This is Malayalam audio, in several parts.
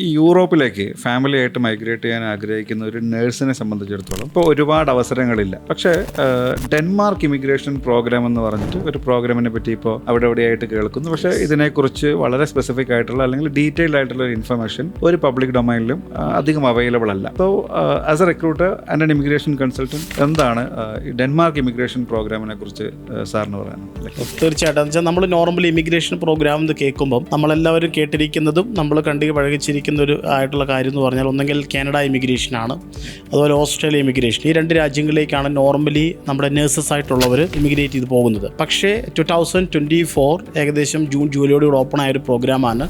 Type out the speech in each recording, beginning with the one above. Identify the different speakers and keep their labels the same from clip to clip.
Speaker 1: ഈ യൂറോപ്പിലേക്ക് ഫാമിലി ആയിട്ട് മൈഗ്രേറ്റ് ചെയ്യാൻ ആഗ്രഹിക്കുന്ന ഒരു നേഴ്സിനെ സംബന്ധിച്ചിടത്തോളം ഇപ്പോൾ ഒരുപാട് അവസരങ്ങളില്ല. പക്ഷേ ഡെൻമാർക്ക് ഇമിഗ്രേഷൻ പ്രോഗ്രാം എന്ന് പറഞ്ഞിട്ട് ഒരു പ്രോഗ്രാമിനെ പറ്റി ഇപ്പോൾ അവിടെ എവിടെയായിട്ട് കേൾക്കുന്നു. പക്ഷേ ഇതിനെക്കുറിച്ച് വളരെ സ്പെസിഫിക് ആയിട്ടുള്ള അല്ലെങ്കിൽ ഡീറ്റെയിൽഡ് ആയിട്ടുള്ള ഒരു ഇൻഫർമേഷൻ ഒരു പബ്ലിക് ഡൊമൈനിലും അധികം അവൈലബിൾ അല്ല. അപ്പോൾ as a recruiter and an immigration consultant എന്താണ് ഡെൻമാർക്ക് ഇമിഗ്രേഷൻ പ്രോഗ്രാമിനെ കുറിച്ച് സാറിന് പറയാൻ
Speaker 2: തീർച്ചയായിട്ടും. നമ്മൾ നോർമലി ഇമിഗ്രേഷൻ പ്രോഗ്രാം എന്ന് കേൾക്കുമ്പോൾ നമ്മളെല്ലാവരും കേട്ടിരിക്കുന്നതും നമ്മൾ കണ്ടു പഴകിച്ചിരിക്കുന്ന ഒരു ആയിട്ടുള്ള കാര്യം എന്ന് പറഞ്ഞാൽ ഒന്നെങ്കിൽ കാനഡ ഇമിഗ്രേഷൻ ആണ് അതുപോലെ ഓസ്ട്രേലിയ ഇമിഗ്രേഷൻ. ഈ രണ്ട് രാജ്യങ്ങളിലേക്കാണ് നോർമലി നമ്മുടെ നേഴ്സസ് ആയിട്ടുള്ളവർ ഇമിഗ്രേറ്റ് ചെയ്ത് പോകുന്നത്. പക്ഷേ ടു തൗസൻഡ് ട്വന്റി ഫോർ ഏകദേശം ജൂൺ ജൂലൈയോട് കൂടെ ഓപ്പൺ ആയ ഒരു പ്രോഗ്രാമാണ്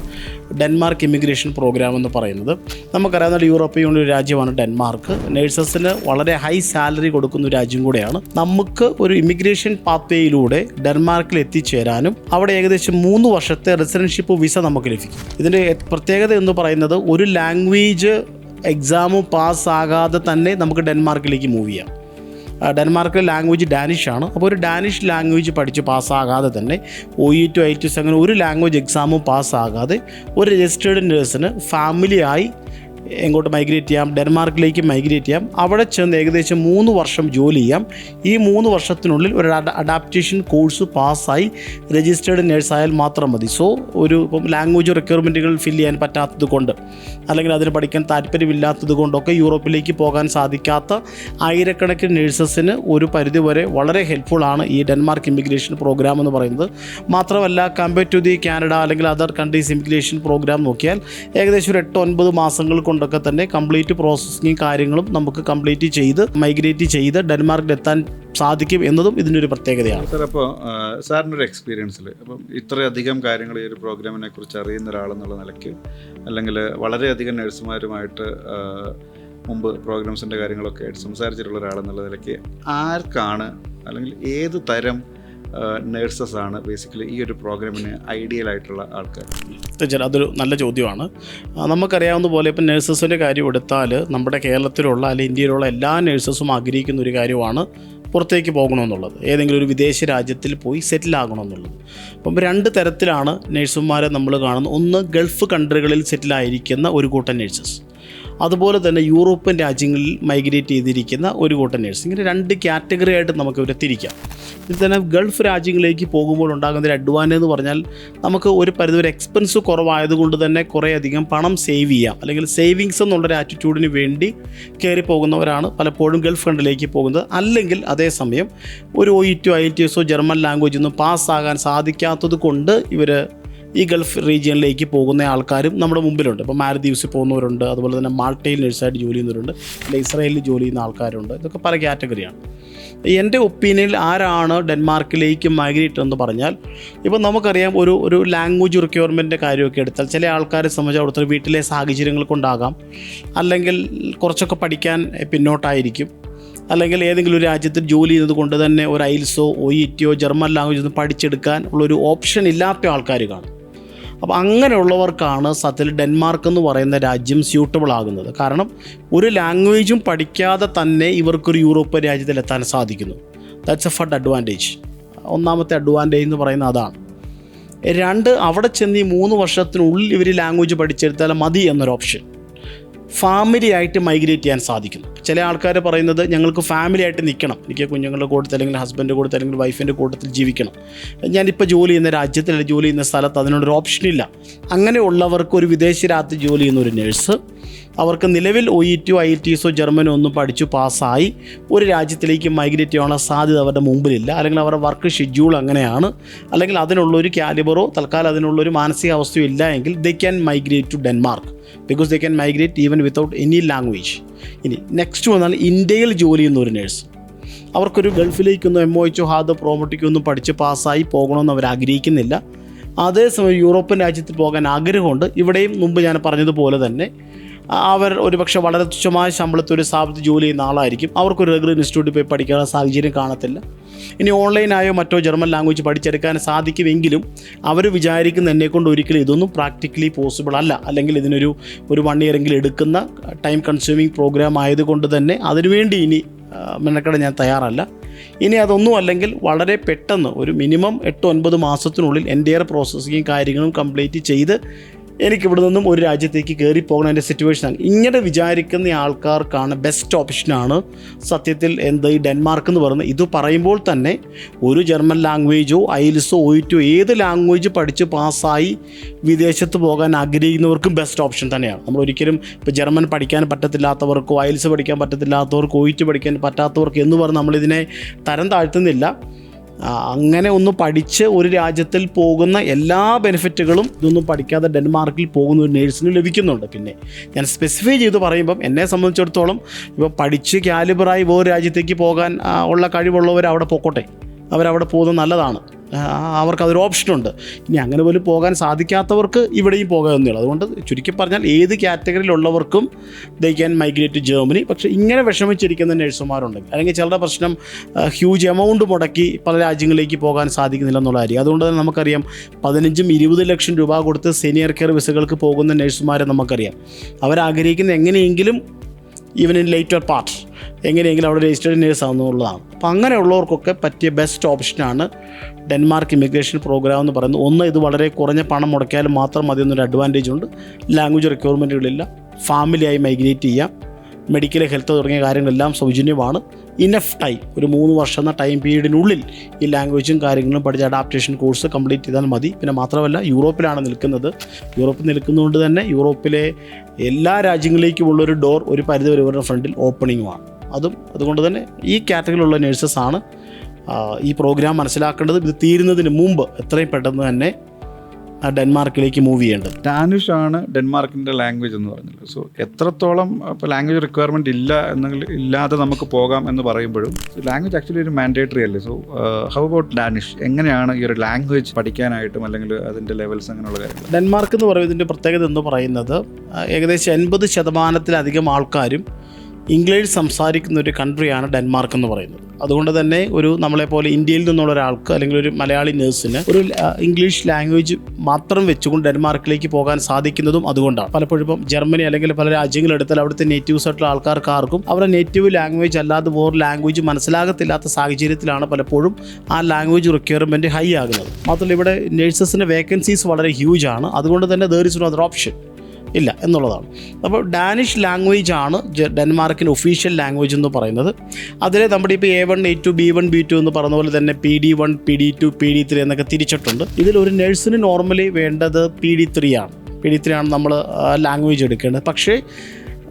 Speaker 2: ഡെൻമാർക്ക് ഇമിഗ്രേഷൻ പ്രോഗ്രാം എന്ന് പറയുന്നത്. നമുക്കറിയാവുന്ന ഒരു യൂറോപ്യൻ യൂണിയൻ രാജ്യമാണ് ഡെൻമാർക്ക്. നേഴ്സസിന് വളരെ ഹൈ സാലറി കൊടുക്കുന്ന ഒരു രാജ്യം കൂടെയാണ്. നമുക്ക് ഒരു ഇമിഗ്രേഷൻ പാത്വേയിലൂടെ ഡെൻമാർക്കിൽ എത്തിച്ചേരാനും അവിടെ ഏകദേശം മൂന്ന് വർഷത്തെ റെസിഡൻഷിപ്പ് വിസ നമുക്ക് ലഭിക്കും. ഇതിന്റെ പ്രത്യേകത എന്ന് പറയുന്നത് ഒരു ലാംഗ്വേജ് എക്സാമും പാസ്സാകാതെ തന്നെ നമുക്ക് ഡെൻമാർക്കിലേക്ക് മൂവ് ചെയ്യാം. ഡെൻമാർക്ക് ഡെൻമാർക്കിലെ ലാംഗ്വേജ് ഡാനിഷ് ആണ്. അപ്പോൾ ഒരു ഡാനിഷ് ലാംഗ്വേജ് പഠിച്ച് പാസ്സാകാതെ തന്നെ O E to I T അങ്ങനെ ഒരു ലാംഗ്വേജ് എക്സാമും പാസ്സാകാതെ ഒരു രജിസ്റ്റേർഡ് നേഴ്സിന് ഫാമിലിയായി എങ്ങോട്ട് മൈഗ്രേറ്റ് ചെയ്യാം? ഡെൻമാർക്കിലേക്ക് മൈഗ്രേറ്റ് ചെയ്യാം. അവിടെ ചെന്ന് ഏകദേശം മൂന്ന് വർഷം ജോലി ചെയ്യാം. ഈ മൂന്ന് വർഷത്തിനുള്ളിൽ ഒരു അഡാപ്റ്റേഷൻ കോഴ്സ് പാസ്സായി രജിസ്റ്റേർഡ് നേഴ്സായാൽ മാത്രം മതി. സോ ഒരു ഇപ്പം ലാംഗ്വേജ് റിക്വയർമെന്റുകൾ ഫില്ല് ചെയ്യാൻ പറ്റാത്തത് കൊണ്ട് അല്ലെങ്കിൽ അതിന് പഠിക്കാൻ താല്പര്യമില്ലാത്തത് കൊണ്ടൊക്കെ യൂറോപ്പിലേക്ക് പോകാൻ സാധിക്കാത്ത ആയിരക്കണക്കിന് നേഴ്സസിന് ഒരു പരിധിവരെ വളരെ ഹെൽപ്ഫുള്ളാണ് ഈ ഡെൻമാർക്ക് ഇമിഗ്രേഷൻ പ്രോഗ്രാം എന്ന് പറയുന്നത്. മാത്രമല്ല കമ്പയർ ടു ദി കാനഡ അല്ലെങ്കിൽ അതർ കൺട്രീസ് ഇമിഗ്രേഷൻ പ്രോഗ്രാം നോക്കിയാൽ ഏകദേശം ഒരു എട്ട് ഒൻപത് മാസങ്ങൾ കൊണ്ടൊക്കെ തന്നെ കംപ്ലീറ്റ് പ്രോസസ്സിങ്ങും കാര്യങ്ങളും നമുക്ക് കംപ്ലീറ്റ് ചെയ്ത് മൈഗ്രേറ്റ് ചെയ്ത് ഡെൻമാർക്കിൽ എത്താൻ സാധിക്കും എന്നതും ഇതിന്റെ ഒരു പ്രത്യേകതയാണ്.
Speaker 1: സാർ അപ്പോൾ സാറിന്റെ ഒരു എക്സ്പീരിയൻസിൽ അപ്പം ഇത്രയധികം കാര്യങ്ങൾ ഈ ഒരു പ്രോഗ്രാമിനെ കുറിച്ച് അറിയുന്ന ഒരാളെന്നുള്ള നിലയ്ക്ക് അല്ലെങ്കിൽ വളരെയധികം നഴ്സുമാരുമായിട്ട് മുമ്പ് പ്രോഗ്രാംസിന്റെ കാര്യങ്ങളൊക്കെ ആയിട്ട് സംസാരിച്ചിട്ടുള്ള ഒരാളെന്നുള്ള നിലയ്ക്ക് ആർക്കാണ് അല്ലെങ്കിൽ ഏത് തരം നേഴ്സസ് ആണ് ബേസിക്കലി ഈ ഒരു പ്രോഗ്രാമിന് ഐഡിയൽ ആയിട്ടുള്ള ആൾക്കാർ
Speaker 2: അതൊരു നല്ല ചോദ്യമാണ്. നമുക്കറിയാവുന്ന പോലെ ഇപ്പം നേഴ്സസിന്റെ കാര്യം എടുത്താൽ നമ്മുടെ കേരളത്തിലുള്ള അല്ലെങ്കിൽ ഇന്ത്യയിലുള്ള എല്ലാ നേഴ്സസും ആഗ്രഹിക്കുന്ന ഒരു കാര്യമാണ് പുറത്തേക്ക് പോകണമെന്നുള്ളത്. ഏതെങ്കിലും ഒരു വിദേശ രാജ്യത്തിൽ പോയി സെറ്റിൽ ആകണമെന്നുള്ളത്. അപ്പം രണ്ട് തരത്തിലാണ് നേഴ്സുമാരെ നമ്മൾ കാണുന്നത്. ഒന്ന് ഗൾഫ് കൺട്രികളിൽ സെറ്റിലായിരിക്കുന്ന ഒരു കൂട്ടം നഴ്സസ് അതുപോലെ തന്നെ യൂറോപ്യൻ രാജ്യങ്ങളിൽ മൈഗ്രേറ്റ് ചെയ്തിരിക്കുന്ന ഒരു കൂട്ടം നേഴ്സ് ഇങ്ങനെ രണ്ട് കാറ്റഗറി ആയിട്ട് നമുക്ക് ഇവരെ തിരിക്കാം. ഇതിൽ തന്നെ ഗൾഫ് രാജ്യങ്ങളിലേക്ക് പോകുമ്പോൾ ഉണ്ടാകുന്ന ഒരു അഡ്വാന്റേജ് എന്ന് പറഞ്ഞാൽ നമുക്ക് ഒരു പരിധിവരെ എക്സ്പെൻസ് കുറവായതുകൊണ്ട് തന്നെ കുറേയധികം പണം സേവ് ചെയ്യാം. അല്ലെങ്കിൽ സേവിങ്സ് എന്നുള്ളൊരു ആറ്റിറ്റ്യൂഡിന് വേണ്ടി കയറി പോകുന്നവരാണ് പലപ്പോഴും ഗൾഫ് കണ്ടിലേക്ക് പോകുന്നത്. അല്ലെങ്കിൽ അതേസമയം ഒരു O E T I T എസോ German language ഒന്നും പാസ്സാകാൻ സാധിക്കാത്തത് കൊണ്ട് ഇവർ ഈ ഗൾഫ് റീജിയനിലേക്ക് പോകുന്ന ആൾക്കാരും നമ്മുടെ മുമ്പിലുണ്ട്. ഇപ്പോൾ മാലദ്വീപ്സിൽ പോകുന്നവരുണ്ട് അതുപോലെ തന്നെ മാൾട്ടയിൽ നഴ്സായിട്ട് ജോലി ചെയ്യുന്നവരുണ്ട് അല്ലെ ഇസ്രായേലിൽ ജോലി ചെയ്യുന്ന ആൾക്കാരുണ്ട്. ഇതൊക്കെ പല കാറ്റഗറിയാണ്. എന്റെ ഒപ്പീനിയനിൽ ആരാണ് ഡെൻമാർക്കിലേക്ക് മൈഗ്രേറ്റ് എന്ന് പറഞ്ഞാൽ ഇപ്പോൾ നമുക്കറിയാം ഒരു ഒരു ലാംഗ്വേജ് റിക്വയർമെന്റിന്റെ കാര്യമൊക്കെ എടുത്താൽ ചില ആൾക്കാരെ സംബന്ധിച്ച് അവിടുത്തെ വീട്ടിലെ സാഹചര്യങ്ങൾ കൊണ്ടാകാം. അല്ലെങ്കിൽ കുറച്ചൊക്കെ പഠിക്കാൻ പിന്നോട്ടായിരിക്കും. അല്ലെങ്കിൽ ഏതെങ്കിലും ഒരു രാജ്യത്ത് ജോലി ചെയ്യുന്നത് കൊണ്ട് തന്നെ ഒരു ഐൽസോ ഒ ഇ ടിയോ ജർമ്മൻ ലാംഗ്വേജ് ഒന്നും പഠിച്ചെടുക്കാൻ ഉള്ളൊരു ഓപ്ഷൻ ഇല്ലാത്ത ആൾക്കാർ കാണും. അപ്പോൾ അങ്ങനെയുള്ളവർക്കാണ് സത്യത്തിൽ ഡെൻമാർക്ക് എന്ന് പറയുന്ന രാജ്യം സ്യൂട്ടബിൾ ആകുന്നത്. കാരണം ഒരു ലാംഗ്വേജും പഠിക്കാതെ തന്നെ ഇവർക്കൊരു യൂറോപ്യൻ രാജ്യത്തിൽ എത്താൻ സാധിക്കുന്നു. ദാറ്റ്സ് എ ഫഡ് അഡ്വാന്റേജ് ഒന്നാമത്തെ അഡ്വാന്റേജ് എന്ന് പറയുന്നത് അതാണ്. രണ്ട് അവിടെ ചെന്ന് ഈ മൂന്ന് വർഷത്തിനുള്ളിൽ ഇവർ ലാംഗ്വേജ് പഠിച്ചെടുത്താൽ മതി എന്നൊരു ഓപ്ഷൻ ഫാമിലി ആയിട്ട് മൈഗ്രേറ്റ് ചെയ്യാൻ സാധിക്കുന്നു. ചില ആൾക്കാർ പറയുന്നത് ഞങ്ങൾക്ക് ഫാമിലി ആയിട്ട് നിൽക്കണം. എനിക്ക് കുഞ്ഞുങ്ങളുടെ കൂട്ടത്തിൽ അല്ലെങ്കിൽ ഹസ്ബൻഡ് കൂട്ടത്തിൽ അല്ലെങ്കിൽ വൈഫിന്റെ കൂട്ടത്തിൽ ജീവിക്കണം. ഞാനിപ്പോൾ ജോലി ചെയ്യുന്ന രാജ്യത്തിൽ ജോലി ചെയ്യുന്ന സ്ഥലത്ത് അതിനൊരു ഓപ്ഷൻ ഇല്ല. അങ്ങനെയുള്ളവർക്ക് ഒരു വിദേശ രാത്രി ജോലി ചെയ്യുന്ന ഒരു നേഴ്സ് അവർക്ക് നിലവിൽ ഒ ഇ ടിയോ ഐ ടി എസോ ജർമ്മനോ ഒന്നും പഠിച്ചു പാസ്സായി. ഒരു രാജ്യത്തിലേക്ക് മൈഗ്രേറ്റ് ചെയ്യാനുള്ള സാധ്യത അവരുടെ മുമ്പിലില്ല. അല്ലെങ്കിൽ അവരുടെ വർക്ക് ഷെഡ്യൂൾ അങ്ങനെയാണ്. അല്ലെങ്കിൽ അതിനുള്ളൊരു കാലിബറോ തൽക്കാലം അതിനുള്ളൊരു മാനസികാവസ്ഥയോ ഇല്ല എങ്കിൽ they can migrate to Denmark because they can migrate even without any language ഇനി നെക്സ്റ്റ് വന്നാൽ ഇന്ത്യയിൽ ജോലി ചെയ്യുന്ന ഒരു നേഴ്സ് അവർക്കൊരു ഗൾഫിലേക്കൊന്നും എം ഒ എച്ചോ ഹാദോ പ്രോമോട്ടിക്കോ ഒന്നും പഠിച്ച് പാസ്സായി പോകണമെന്ന് അവർ ആഗ്രഹിക്കുന്നില്ല. അതേസമയം യൂറോപ്യൻ രാജ്യത്ത് പോകാൻ ആഗ്രഹമുണ്ട്. ഇവിടെയും മുമ്പ് ഞാൻ പറഞ്ഞതുപോലെ തന്നെ അവർ ഒരുപക്ഷെ വളരെ തുച്ഛമായ ശമ്പളത്തിൽ ഒരു സ്ഥാപനത്തിൽ ജോലി ചെയ്യുന്ന ആളായിരിക്കും. അവർക്കൊരു റെഗുലർ ഇൻസ്റ്റിറ്റ്യൂട്ടിൽ പോയി പഠിക്കാനുള്ള സാഹചര്യം കാണത്തില്ല. ഇനി ഓൺലൈനായോ മറ്റോ ജർമ്മൻ ലാംഗ്വേജ് പഠിച്ചെടുക്കാൻ സാധിക്കുമെങ്കിലും അവർ വിചാരിക്കുന്ന എന്നെക്കൊണ്ട് ഒരിക്കലും ഇതൊന്നും പ്രാക്ടിക്കലി പോസിബിൾ അല്ല. അല്ലെങ്കിൽ ഇതിനൊരു ഒരു വൺ ഇയർ ഇയറെങ്കിലും എടുക്കുന്ന ടൈം കൺസ്യൂമിങ് പ്രോഗ്രാം ആയതുകൊണ്ട് തന്നെ അതിനുവേണ്ടി ഇനി മെനക്കെടാൻ ഞാൻ തയ്യാറല്ല. ഇനി അതൊന്നും അല്ലെങ്കിൽ വളരെ പെട്ടെന്ന് ഒരു മിനിമം എട്ട് ഒൻപത് മാസത്തിനുള്ളിൽ എന്റെ പ്രോസസ്സിങ്ങും കാര്യങ്ങളും കംപ്ലീറ്റ് ചെയ്ത് എനിക്ക് ഇവിടെ നിന്നും ഒരു രാജ്യത്തേക്ക് കയറി പോകണം എന്റെ സിറ്റുവേഷനാണ് ഇങ്ങനെ വിചാരിക്കുന്ന ആൾക്കാർക്കാണ് ബെസ്റ്റ് ഓപ്ഷനാണ് സത്യത്തിൽ എന്ത് ഈ ഡെൻമാർക്ക് എന്ന് പറയുന്നത്. ഇത് പറയുമ്പോൾ തന്നെ ഒരു ജർമ്മൻ ലാംഗ്വേജോ ഐൽസോ ഒയിറ്റോ ഏത് ലാംഗ്വേജ് പഠിച്ച് പാസ്സായി വിദേശത്ത് പോകാൻ ആഗ്രഹിക്കുന്നവർക്കും ബെസ്റ്റ് ഓപ്ഷൻ തന്നെയാണ്. നമ്മൾ ഒരിക്കലും ഇപ്പോൾ ജർമ്മൻ പഠിക്കാൻ പറ്റത്തില്ലാത്തവർക്കോ ഐൽസ് പഠിക്കാൻ പറ്റത്തില്ലാത്തവർക്കോ ഒയിറ്റ് പഠിക്കാൻ പറ്റാത്തവർക്കോ എന്ന് പറഞ്ഞ് നമ്മളിതിനെ തരം താഴ്ത്തുന്നില്ല. അങ്ങനെ ഒന്ന് പഠിച്ച് ഒരു രാജ്യത്തിൽ പോകുന്ന എല്ലാ ബെനിഫിറ്റുകളും ഇതൊന്നും പഠിക്കാതെ ഡെൻമാർക്കിൽ പോകുന്ന ഒരു നേഴ്സിന് ലഭിക്കുന്നുണ്ട്. പിന്നെ ഞാൻ സ്പെസിഫൈ ചെയ്ത് പറയുമ്പം എന്നെ സംബന്ധിച്ചിടത്തോളം ഇപ്പോൾ പഠിച്ച് കാലിബറായി വേറെ രാജ്യത്തേക്ക് പോകാൻ ഉള്ള കഴിവുള്ളവർ അവിടെ പോക്കോട്ടെ. അവരവിടെ പോകുന്നത് നല്ലതാണ്. അവർക്ക് അതൊരു ഓപ്ഷനുണ്ട് ഇനി അങ്ങനെ പോലും പോകാൻ സാധിക്കാത്തവർക്ക് ഇവിടെയും പോകാമെന്നുള്ളൂ അതുകൊണ്ട് ചുരുക്കി പറഞ്ഞാൽ ഏത് കാറ്റഗറിയിലുള്ളവർക്കും ദേ ക്യാൻ മൈഗ്രേറ്റ് ജർമ്മനി പക്ഷേ ഇങ്ങനെ വിഷമിച്ചിരിക്കുന്ന നഴ്സുമാരുണ്ടെങ്കിൽ അല്ലെങ്കിൽ ചിലരുടെ പ്രശ്നം ഹ്യൂജ് എമൗണ്ട് മുടക്കി പല രാജ്യങ്ങളിലേക്ക് പോകാൻ സാധിക്കുന്നില്ല എന്നുള്ളതായിരിക്കും അതുകൊണ്ട് തന്നെ നമുക്കറിയാം പതിനഞ്ചും ഇരുപത് ലക്ഷം രൂപ കൊടുത്ത് സീനിയർ കെയർ വിസകൾക്ക് പോകുന്ന നഴ്സുമാരെ നമുക്കറിയാം. അവരാഗ്രഹിക്കുന്ന എങ്ങനെയെങ്കിലും ഈവൻ ഇൻ ലേറ്റർ പാർട്ട് എങ്ങനെയെങ്കിലും അവിടെ രജിസ്റ്റേഡ് നേഴ്സ് ആവുന്നുള്ളതാണ് അപ്പോൾ അങ്ങനെയുള്ളവർക്കൊക്കെ പറ്റിയ ബെസ്റ്റ് ഓപ്ഷനാണ് ഡെൻമാർക്ക് ഇമിഗ്രേഷൻ പ്രോഗ്രാം എന്ന് പറയുന്നത്. ഒന്ന് ഇത് വളരെ കുറഞ്ഞ പണം മുടക്കിയാലും മാത്രം മതി എന്നൊരു അഡ്വാന്റേജ് ഉണ്ട് ലാംഗ്വേജ് റിക്വയർമെന്റുകളില്ല ഫാമിലിയായി മൈഗ്രേറ്റ് ചെയ്യാം. മെഡിക്കൽ ഹെൽത്ത് തുടങ്ങിയ കാര്യങ്ങളെല്ലാം സൗജന്യമാണ്. ഇനഫ് ടൈം ഒരു മൂന്ന് വർഷം എന്ന ടൈം പീരീഡിനുള്ളിൽ ഈ ലാംഗ്വേജും കാര്യങ്ങളും പഠിച്ച അഡാപ്റ്റേഷൻ കോഴ്സ് കംപ്ലീറ്റ് ചെയ്താൽ മതി. പിന്നെ മാത്രമല്ല യൂറോപ്പിലാണ് നിൽക്കുന്നത്. യൂറോപ്പിൽ നിൽക്കുന്നതുകൊണ്ട് തന്നെ യൂറോപ്പിലെ എല്ലാ രാജ്യങ്ങളിലേക്കുമുള്ളൊരു ഡോർ ഒരു പരിധിവരെ ഇവരുടെ ഫ്രണ്ടിൽ ഓപ്പണിങ്ങുമാണ് അതും അതുകൊണ്ട് തന്നെ ഈ കാറ്റഗറിയിലുള്ള നേഴ്സസ് ആണ് ഈ പ്രോഗ്രാം മനസ്സിലാക്കേണ്ടത്. ഇത് തീരുന്നതിന് മുമ്പ് എത്രയും പെട്ടെന്ന് തന്നെ ഡെൻമാർക്കിലേക്ക് മൂവ് ചെയ്യേണ്ടത്?
Speaker 1: ഡാനിഷ് ആണ് ഡെൻമാർക്കിന്റെ ലാംഗ്വേജ് എന്ന് പറഞ്ഞത് സോ എത്രത്തോളം ഇപ്പോൾ ലാംഗ്വേജ് റിക്വയർമെന്റ് ഇല്ല എന്നെങ്കിൽ ഇല്ലാതെ നമുക്ക് പോകാം എന്ന് പറയുമ്പോഴും ലാംഗ്വേജ് ആക്ച്വലി ഒരു മാൻഡേറ്ററി അല്ലേ? സോ ഹൗ അബൌട്ട് ഡാനിഷ് എങ്ങനെയാണ് ഈ ഒരു ലാംഗ്വേജ് പഠിക്കാനായിട്ടും അല്ലെങ്കിൽ അതിന്റെ ലെവൽസ് അങ്ങനെയുള്ള കാര്യങ്ങൾ?
Speaker 2: ഡെൻമാർക്ക് എന്ന് പറയുന്നതിന്റെ പ്രത്യേകത എന്ന് പറയുന്നത് ഏകദേശം എൺപത് ശതമാനത്തിലധികം ആൾക്കാരും ഇംഗ്ലീഷ് സംസാരിക്കുന്ന ഒരു കൺട്രിയാണ് ഡെൻമാർക്ക് എന്ന് പറയുന്നത്. അതുകൊണ്ട് തന്നെ ഒരു നമ്മളെപ്പോലെ ഇന്ത്യയിൽ നിന്നുള്ള ഒരാൾക്ക് അല്ലെങ്കിൽ ഒരു മലയാളി നേഴ്സിന് ഒരു ഇംഗ്ലീഷ് ലാംഗ്വേജ് മാത്രം വെച്ചുകൊണ്ട് ഡെൻമാർക്കിലേക്ക് പോകാൻ സാധിക്കുന്നതും അതുകൊണ്ടാണ്. പലപ്പോഴും ഇപ്പം ജർമ്മനി അല്ലെങ്കിൽ പല രാജ്യങ്ങളെടുത്താൽ അവിടുത്തെ നേറ്റീവ്സ് ആയിട്ടുള്ള ആൾക്കാർക്ക് ആർക്കും അവരുടെ നേറ്റീവ് ലാംഗ്വേജ് അല്ലാതെ വേറെ ലാംഗ്വേജ് മനസ്സിലാകത്തില്ലാത്ത സാഹചര്യത്തിലാണ് പലപ്പോഴും ആ ലാംഗ്വേജ് റിക്വയർമെന്റ് ഹൈ ആകുന്നത്. മാത്രമല്ല ഇവിടെ നേഴ്സസിന്റെ വേക്കൻസീസ് വളരെ ഹ്യൂജ് ആണ്. അതുകൊണ്ട് തന്നെ there is no other option ഇല്ല എന്നുള്ളതാണ്. അപ്പോൾ ഡാനിഷ് ലാംഗ്വേജ് ആണ് ഡെൻമാർക്കിന്റെ ഒഫീഷ്യൽ ലാംഗ്വേജ് എന്ന് പറയുന്നത്. അതിൽ നമ്മുടെ ഇപ്പോൾ A one A two B one B two എന്ന് പറഞ്ഞ പോലെ തന്നെ P D one P D two P D three എന്നൊക്കെ തിരിച്ചിട്ടുണ്ട്. ഇതിൽ ഒരു നഴ്സിന് നോർമലി വേണ്ടത് പി ഡി ത്രീ ആണ്. പി ഡി ത്രീ ആണ് നമ്മൾ ലാംഗ്വേജ് എടുക്കേണ്ടത്. പക്ഷേ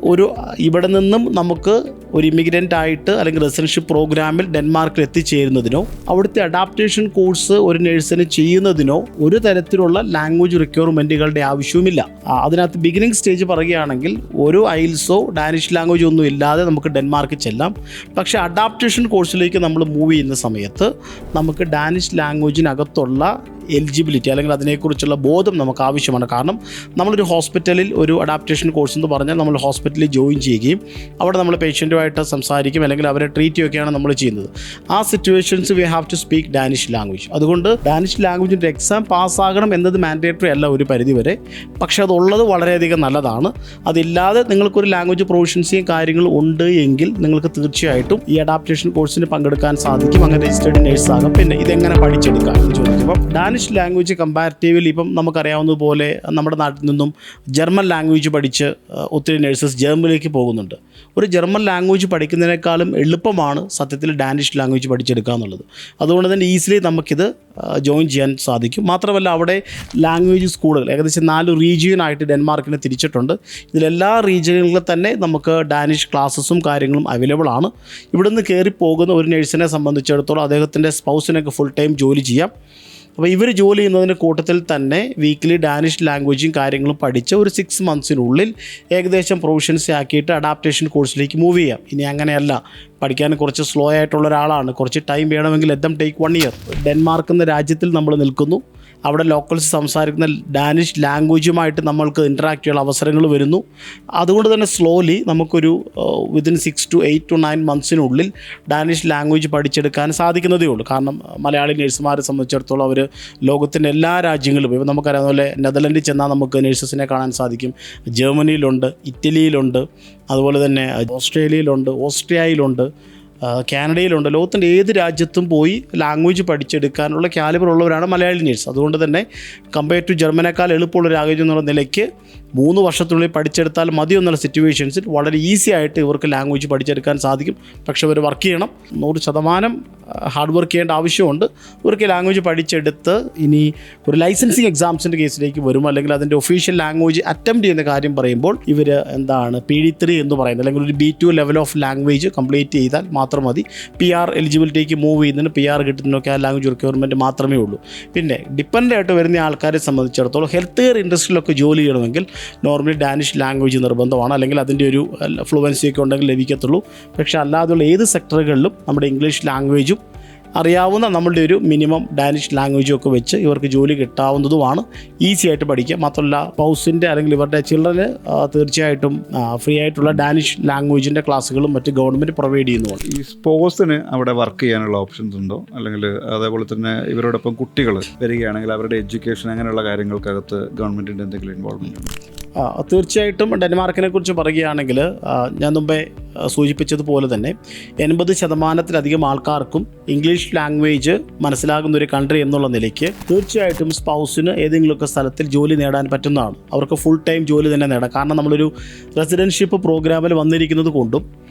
Speaker 2: ഒരു ഇവിടെ നിന്നും നമുക്ക് ഒരു ഇമിഗ്രന്റ് ആയിട്ട് അല്ലെങ്കിൽ റെസിഡൻഷ്യൽ പ്രോഗ്രാമിൽ ഡെൻമാർക്കിൽ എത്തിച്ചേരുന്നതിനോ അവിടുത്തെ അഡാപ്റ്റേഷൻ കോഴ്സ് ഒരു നഴ്സിന് ചെയ്യുന്നതിനോ ഒരു തരത്തിലുള്ള ലാംഗ്വേജ് റിക്വയർമെന്റുകളുടെ ആവശ്യവുമില്ല. അതിനകത്ത് ബിഗിനിങ് സ്റ്റേജ് പറയുകയാണെങ്കിൽ ഒരു ഐൽസോ ഡാനിഷ് ലാംഗ്വേജ് ഒന്നും ഇല്ലാതെ നമുക്ക് ഡെൻമാർക്ക് ചെല്ലാം. പക്ഷേ അഡാപ്റ്റേഷൻ കോഴ്സിലേക്ക് നമ്മൾ മൂവ് ചെയ്യുന്ന സമയത്ത് നമുക്ക് ഡാനിഷ് ലാംഗ്വേജിനകത്തുള്ള എലിജിബിലിറ്റി അല്ലെങ്കിൽ അതിനെക്കുറിച്ചുള്ള ബോധം നമുക്ക് ആവശ്യമാണ് കാരണം നമ്മളൊരു ഹോസ്പിറ്റലിൽ ഒരു അഡാപ്റ്റേഷൻ കോഴ്സ് എന്ന് പറഞ്ഞാൽ നമ്മൾ ഹോസ്പിറ്റലിൽ ജോയിൻ ചെയ്യുകയും അവിടെ നമ്മൾ പേഷ്യന്റുമായിട്ട് സംസാരിക്കും അല്ലെങ്കിൽ അവരെ ട്രീറ്റ് ചെയ്യുകയാണ് നമ്മൾ ചെയ്യുന്നത്. ആ situations we have to speak Danish language അതുകൊണ്ട് ഡാനിഷ് ലാംഗ്വേജിന്റെ എക്സാം പാസ്സാകണം എന്നത് മാൻഡേറ്ററി അല്ല ഒരു പരിധി വരെ പക്ഷേ അതുള്ളത് വളരെയധികം നല്ലതാണ്. അതില്ലാതെ നിങ്ങൾക്കൊരു ലാംഗ്വേജ് പ്രൊഫഷൻസിയും കാര്യങ്ങളും ഉണ്ട് എങ്കിൽ നിങ്ങൾക്ക് തീർച്ചയായിട്ടും ഈ അഡാപ്റ്റേഷൻ കോഴ്സിന് പങ്കെടുക്കാൻ സാധിക്കും. അങ്ങനെ രജിസ്റ്റേഡ് നേഴ്സ് ആകാം. പിന്നെ ഇതെങ്ങനെ പഠിച്ചെടുക്കാം എന്ന് ചോദിക്കുമ്പോൾ അപ്പം ഡാനിഷ് ലാംഗ്വേജ് കമ്പാരിറ്റീവ്ലി ഇപ്പം നമുക്കറിയാവുന്നതുപോലെ നമ്മുടെ നാട്ടിൽ നിന്നും ജർമ്മൻ ലാംഗ്വേജ് പഠിച്ച് ഒത്തിരി നഴ്സസ് ജർമ്മനിലേക്ക് പോകുന്നുണ്ട്. ഒരു ജർമ്മൻ ലാംഗ്വേജ് പഠിക്കുന്നതിനേക്കാളും എളുപ്പമാണ് സത്യത്തിൽ ഡാനിഷ് ലാംഗ്വേജ് പഠിച്ചെടുക്കുക എന്നുള്ളത്. അതുകൊണ്ട് തന്നെ ഈസിലി നമുക്കിത് ജോയിൻ ചെയ്യാൻ സാധിക്കും. മാത്രമല്ല അവിടെ ലാംഗ്വേജ് സ്കൂളുകൾ ഏകദേശം നാല് റീജിയനായിട്ട് ഡെൻമാർക്കിനെ തിരിച്ചിട്ടുണ്ട്. ഇതിലെല്ലാ റീജിയനുകളിലും തന്നെ നമുക്ക് ഡാനിഷ് ക്ലാസ്സസും കാര്യങ്ങളും അവൈലബിൾ ആണ്. ഇവിടുന്ന് കയറി പോകുന്ന ഒരു നഴ്സിനെ സംബന്ധിച്ചിടത്തോളം അദ്ദേഹത്തിന്റെ സ്പൗസിനൊക്കെ ഫുൾ ടൈം ജോലി ചെയ്യാം. അപ്പോൾ ഇവർ ജോലി ചെയ്യുന്നതിന്റെ കൂട്ടത്തിൽ തന്നെ വീക്കിലി ഡാനിഷ് ലാംഗ്വേജും കാര്യങ്ങളും പഠിച്ച് ഒരു സിക്സ് മന്ത്സിനുള്ളിൽ ഏകദേശം പ്രൊവിഷൻസ് ആക്കിയിട്ട് അഡാപ്റ്റേഷൻ കോഴ്സിലേക്ക് മൂവ് ചെയ്യാം. ഇനി അങ്ങനെയല്ല. പഠിക്കാൻ കുറച്ച് സ്ലോ ആയിട്ടുള്ള ഒരാളാണ്. കുറച്ച് ടൈം വേണമെങ്കിൽ it'll take one year Denmark എന്ന രാജ്യത്തിൽ നമ്മൾ നിൽക്കുന്നു. അവിടെ ലോക്കൽസ് സംസാരിക്കുന്ന ഡാനിഷ് ലാംഗ്വേജുമായിട്ട് നമ്മൾക്ക് ഇന്ററാക്ട് ചെയ്യാനുള്ള അവസരങ്ങൾ വരുന്നു. അതുകൊണ്ട് തന്നെ സ്ലോലി നമുക്കൊരു within six to eight to nine മന്ത്സിനുള്ളിൽ Danish language പഠിച്ചെടുക്കാൻ സാധിക്കുന്നതേ ഉള്ളൂ. കാരണം മലയാളി നഴ്സുമാരെ സംബന്ധിച്ചിടത്തോളം അവർ ലോകത്തിന്റെ എല്ലാ രാജ്യങ്ങളിലും ഇപ്പോൾ നമുക്കറിയാവുന്ന പോലെ നെതർലൻഡിൽ ചെന്നാൽ നമുക്ക് നഴ്സസിനെ കാണാൻ സാധിക്കും. ജർമ്മനിയിലുണ്ട് ഇറ്റലിയിലുണ്ട് അതുപോലെ തന്നെ ഓസ്ട്രേലിയയിലുണ്ട് ഓസ്ട്രിയയിലുണ്ട് കാനഡയിലുണ്ട്. ലോകത്തിന്റെ ഏത് രാജ്യത്തും പോയി ലാംഗ്വേജ് പഠിച്ചെടുക്കാനുള്ള കാലിബർ ഉള്ളവരാണ് മലയാളി നേഴ്സ് അതുകൊണ്ട് തന്നെ കമ്പയർ ടു ജർമ്മനേക്കാൾ എളുപ്പമുള്ള രാജ്യം എന്നുള്ള നിലയ്ക്ക് മൂന്ന് വർഷത്തിനുള്ളിൽ പഠിച്ചെടുത്താൽ മതി എന്നുള്ള സിറ്റുവേഷൻസിൽ വളരെ ഈസി ആയിട്ട് ഇവർക്ക് ലാംഗ്വേജ് പഠിച്ചെടുക്കാൻ സാധിക്കും. പക്ഷേ അവർ വർക്ക് ചെയ്യണം. നൂറ് ശതമാനം ഹാർഡ് വർക്ക് ചെയ്യേണ്ട ആവശ്യമുണ്ട്. ഇവർക്ക് ലാംഗ്വേജ് പഠിച്ചെടുത്ത് ഇനി ഒരു ലൈസൻസിങ് എക്സാംസിന്റെ കേസിലേക്ക് വരും. അല്ലെങ്കിൽ അതിന്റെ ഒഫീഷ്യൽ ലാംഗ്വേജ് അറ്റംപ്റ്റ് ചെയ്യുന്ന കാര്യം പറയുമ്പോൾ ഇവർ എന്താണ് പി ഡി ത്രീ എന്ന് പറയുന്നത് അല്ലെങ്കിൽ ഒരു B two level of language complete ചെയ്താൽ മാത്രം മതി. പി ആർ എലിജിബിലിറ്റിക്ക് മൂവ് ചെയ്യുന്നതിന് പി ആർ കിട്ടുന്നതിനൊക്കെ ആ ലാംഗ്വേജ് റിക്വയർമെന്റ് മാത്രമേ ഉള്ളൂ. പിന്നെ ഡിപ്പെൻഡ് ആയിട്ട് വരുന്ന ആൾക്കാരെ സംബന്ധിച്ചിടത്തോളം ഹെൽത്ത് കെയർ ഇൻഡസ്ട്രിയിലൊക്കെ ജോലി ചെയ്യണമെങ്കിൽ നോർമലി ഡാനിഷ് ലാംഗ്വേജ് നിർബന്ധമാണ്. അല്ലെങ്കിൽ അതിന്റെ ഒരു ഫ്ലുവൻസി ഒക്കെ ഉണ്ടെങ്കിൽ ലഭിക്കത്തുള്ളൂ. പക്ഷേ അല്ലാതെയുള്ള ഏത് സെക്ടറുകളിലും നമ്മുടെ ഇംഗ്ലീഷ് ലാംഗ്വേജും അറിയാവുന്ന നമ്മളുടെ ഒരു മിനിമം ഡാനിഷ് ലാംഗ്വേജും ഒക്കെ വെച്ച് ഇവർക്ക് ജോലി കിട്ടാവുന്നതുമാണ് ഈസി ആയിട്ട് പഠിക്കുക മാത്രമല്ല പൗസിന്റെ അല്ലെങ്കിൽ ഇവരുടെ ചിൽഡ്രന് തീർച്ചയായിട്ടും ഫ്രീ ആയിട്ടുള്ള ഡാനിഷ് ലാംഗ്വേജിന്റെ ക്ലാസ്സുകളും മറ്റ് ഗവൺമെന്റ് പ്രൊവൈഡ് ചെയ്യുന്നുണ്ട്
Speaker 1: ഈ സ്പോർട്സിന് അവിടെ വർക്ക് ചെയ്യാനുള്ള ഓപ്ഷൻസ് ഉണ്ടോ? അല്ലെങ്കിൽ അതേപോലെ തന്നെ ഇവരോടൊപ്പം കുട്ടികൾ വരികയാണെങ്കിൽ അവരുടെ എഡ്യൂക്കേഷൻ അങ്ങനെയുള്ള കാര്യങ്ങൾക്കകത്ത് ഗവൺമെന്റിന്റെ എന്തെങ്കിലും ഇൻവോൾവ്മെന്റ് ഉണ്ടോ?
Speaker 2: തീർച്ചയായിട്ടും ഡെൻമാർക്കിനെ കുറിച്ച് പറയുകയാണെങ്കിൽ ഞാൻ മുമ്പേ സൂചിപ്പിച്ചതുപോലെ തന്നെ എൺപത് ശതമാനത്തിലധികം ആൾക്കാർക്കും ഇംഗ്ലീഷ് ലാംഗ്വേജ് മനസ്സിലാകുന്ന ഒരു കൺട്രി എന്നുള്ള നിലയ്ക്ക് തീർച്ചയായിട്ടും സ്പൗസിന് ഏതെങ്കിലുമൊക്കെ സ്ഥലത്തിൽ ജോലി നേടാൻ പറ്റുന്നതാണ്. അവർക്ക് ഫുൾ ടൈം ജോലി തന്നെ നേടാം. കാരണം നമ്മളൊരു റെസിഡൻഷിപ്പ് പ്രോഗ്രാമിൽ വന്നിരിക്കുന്നത് കൊണ്ടും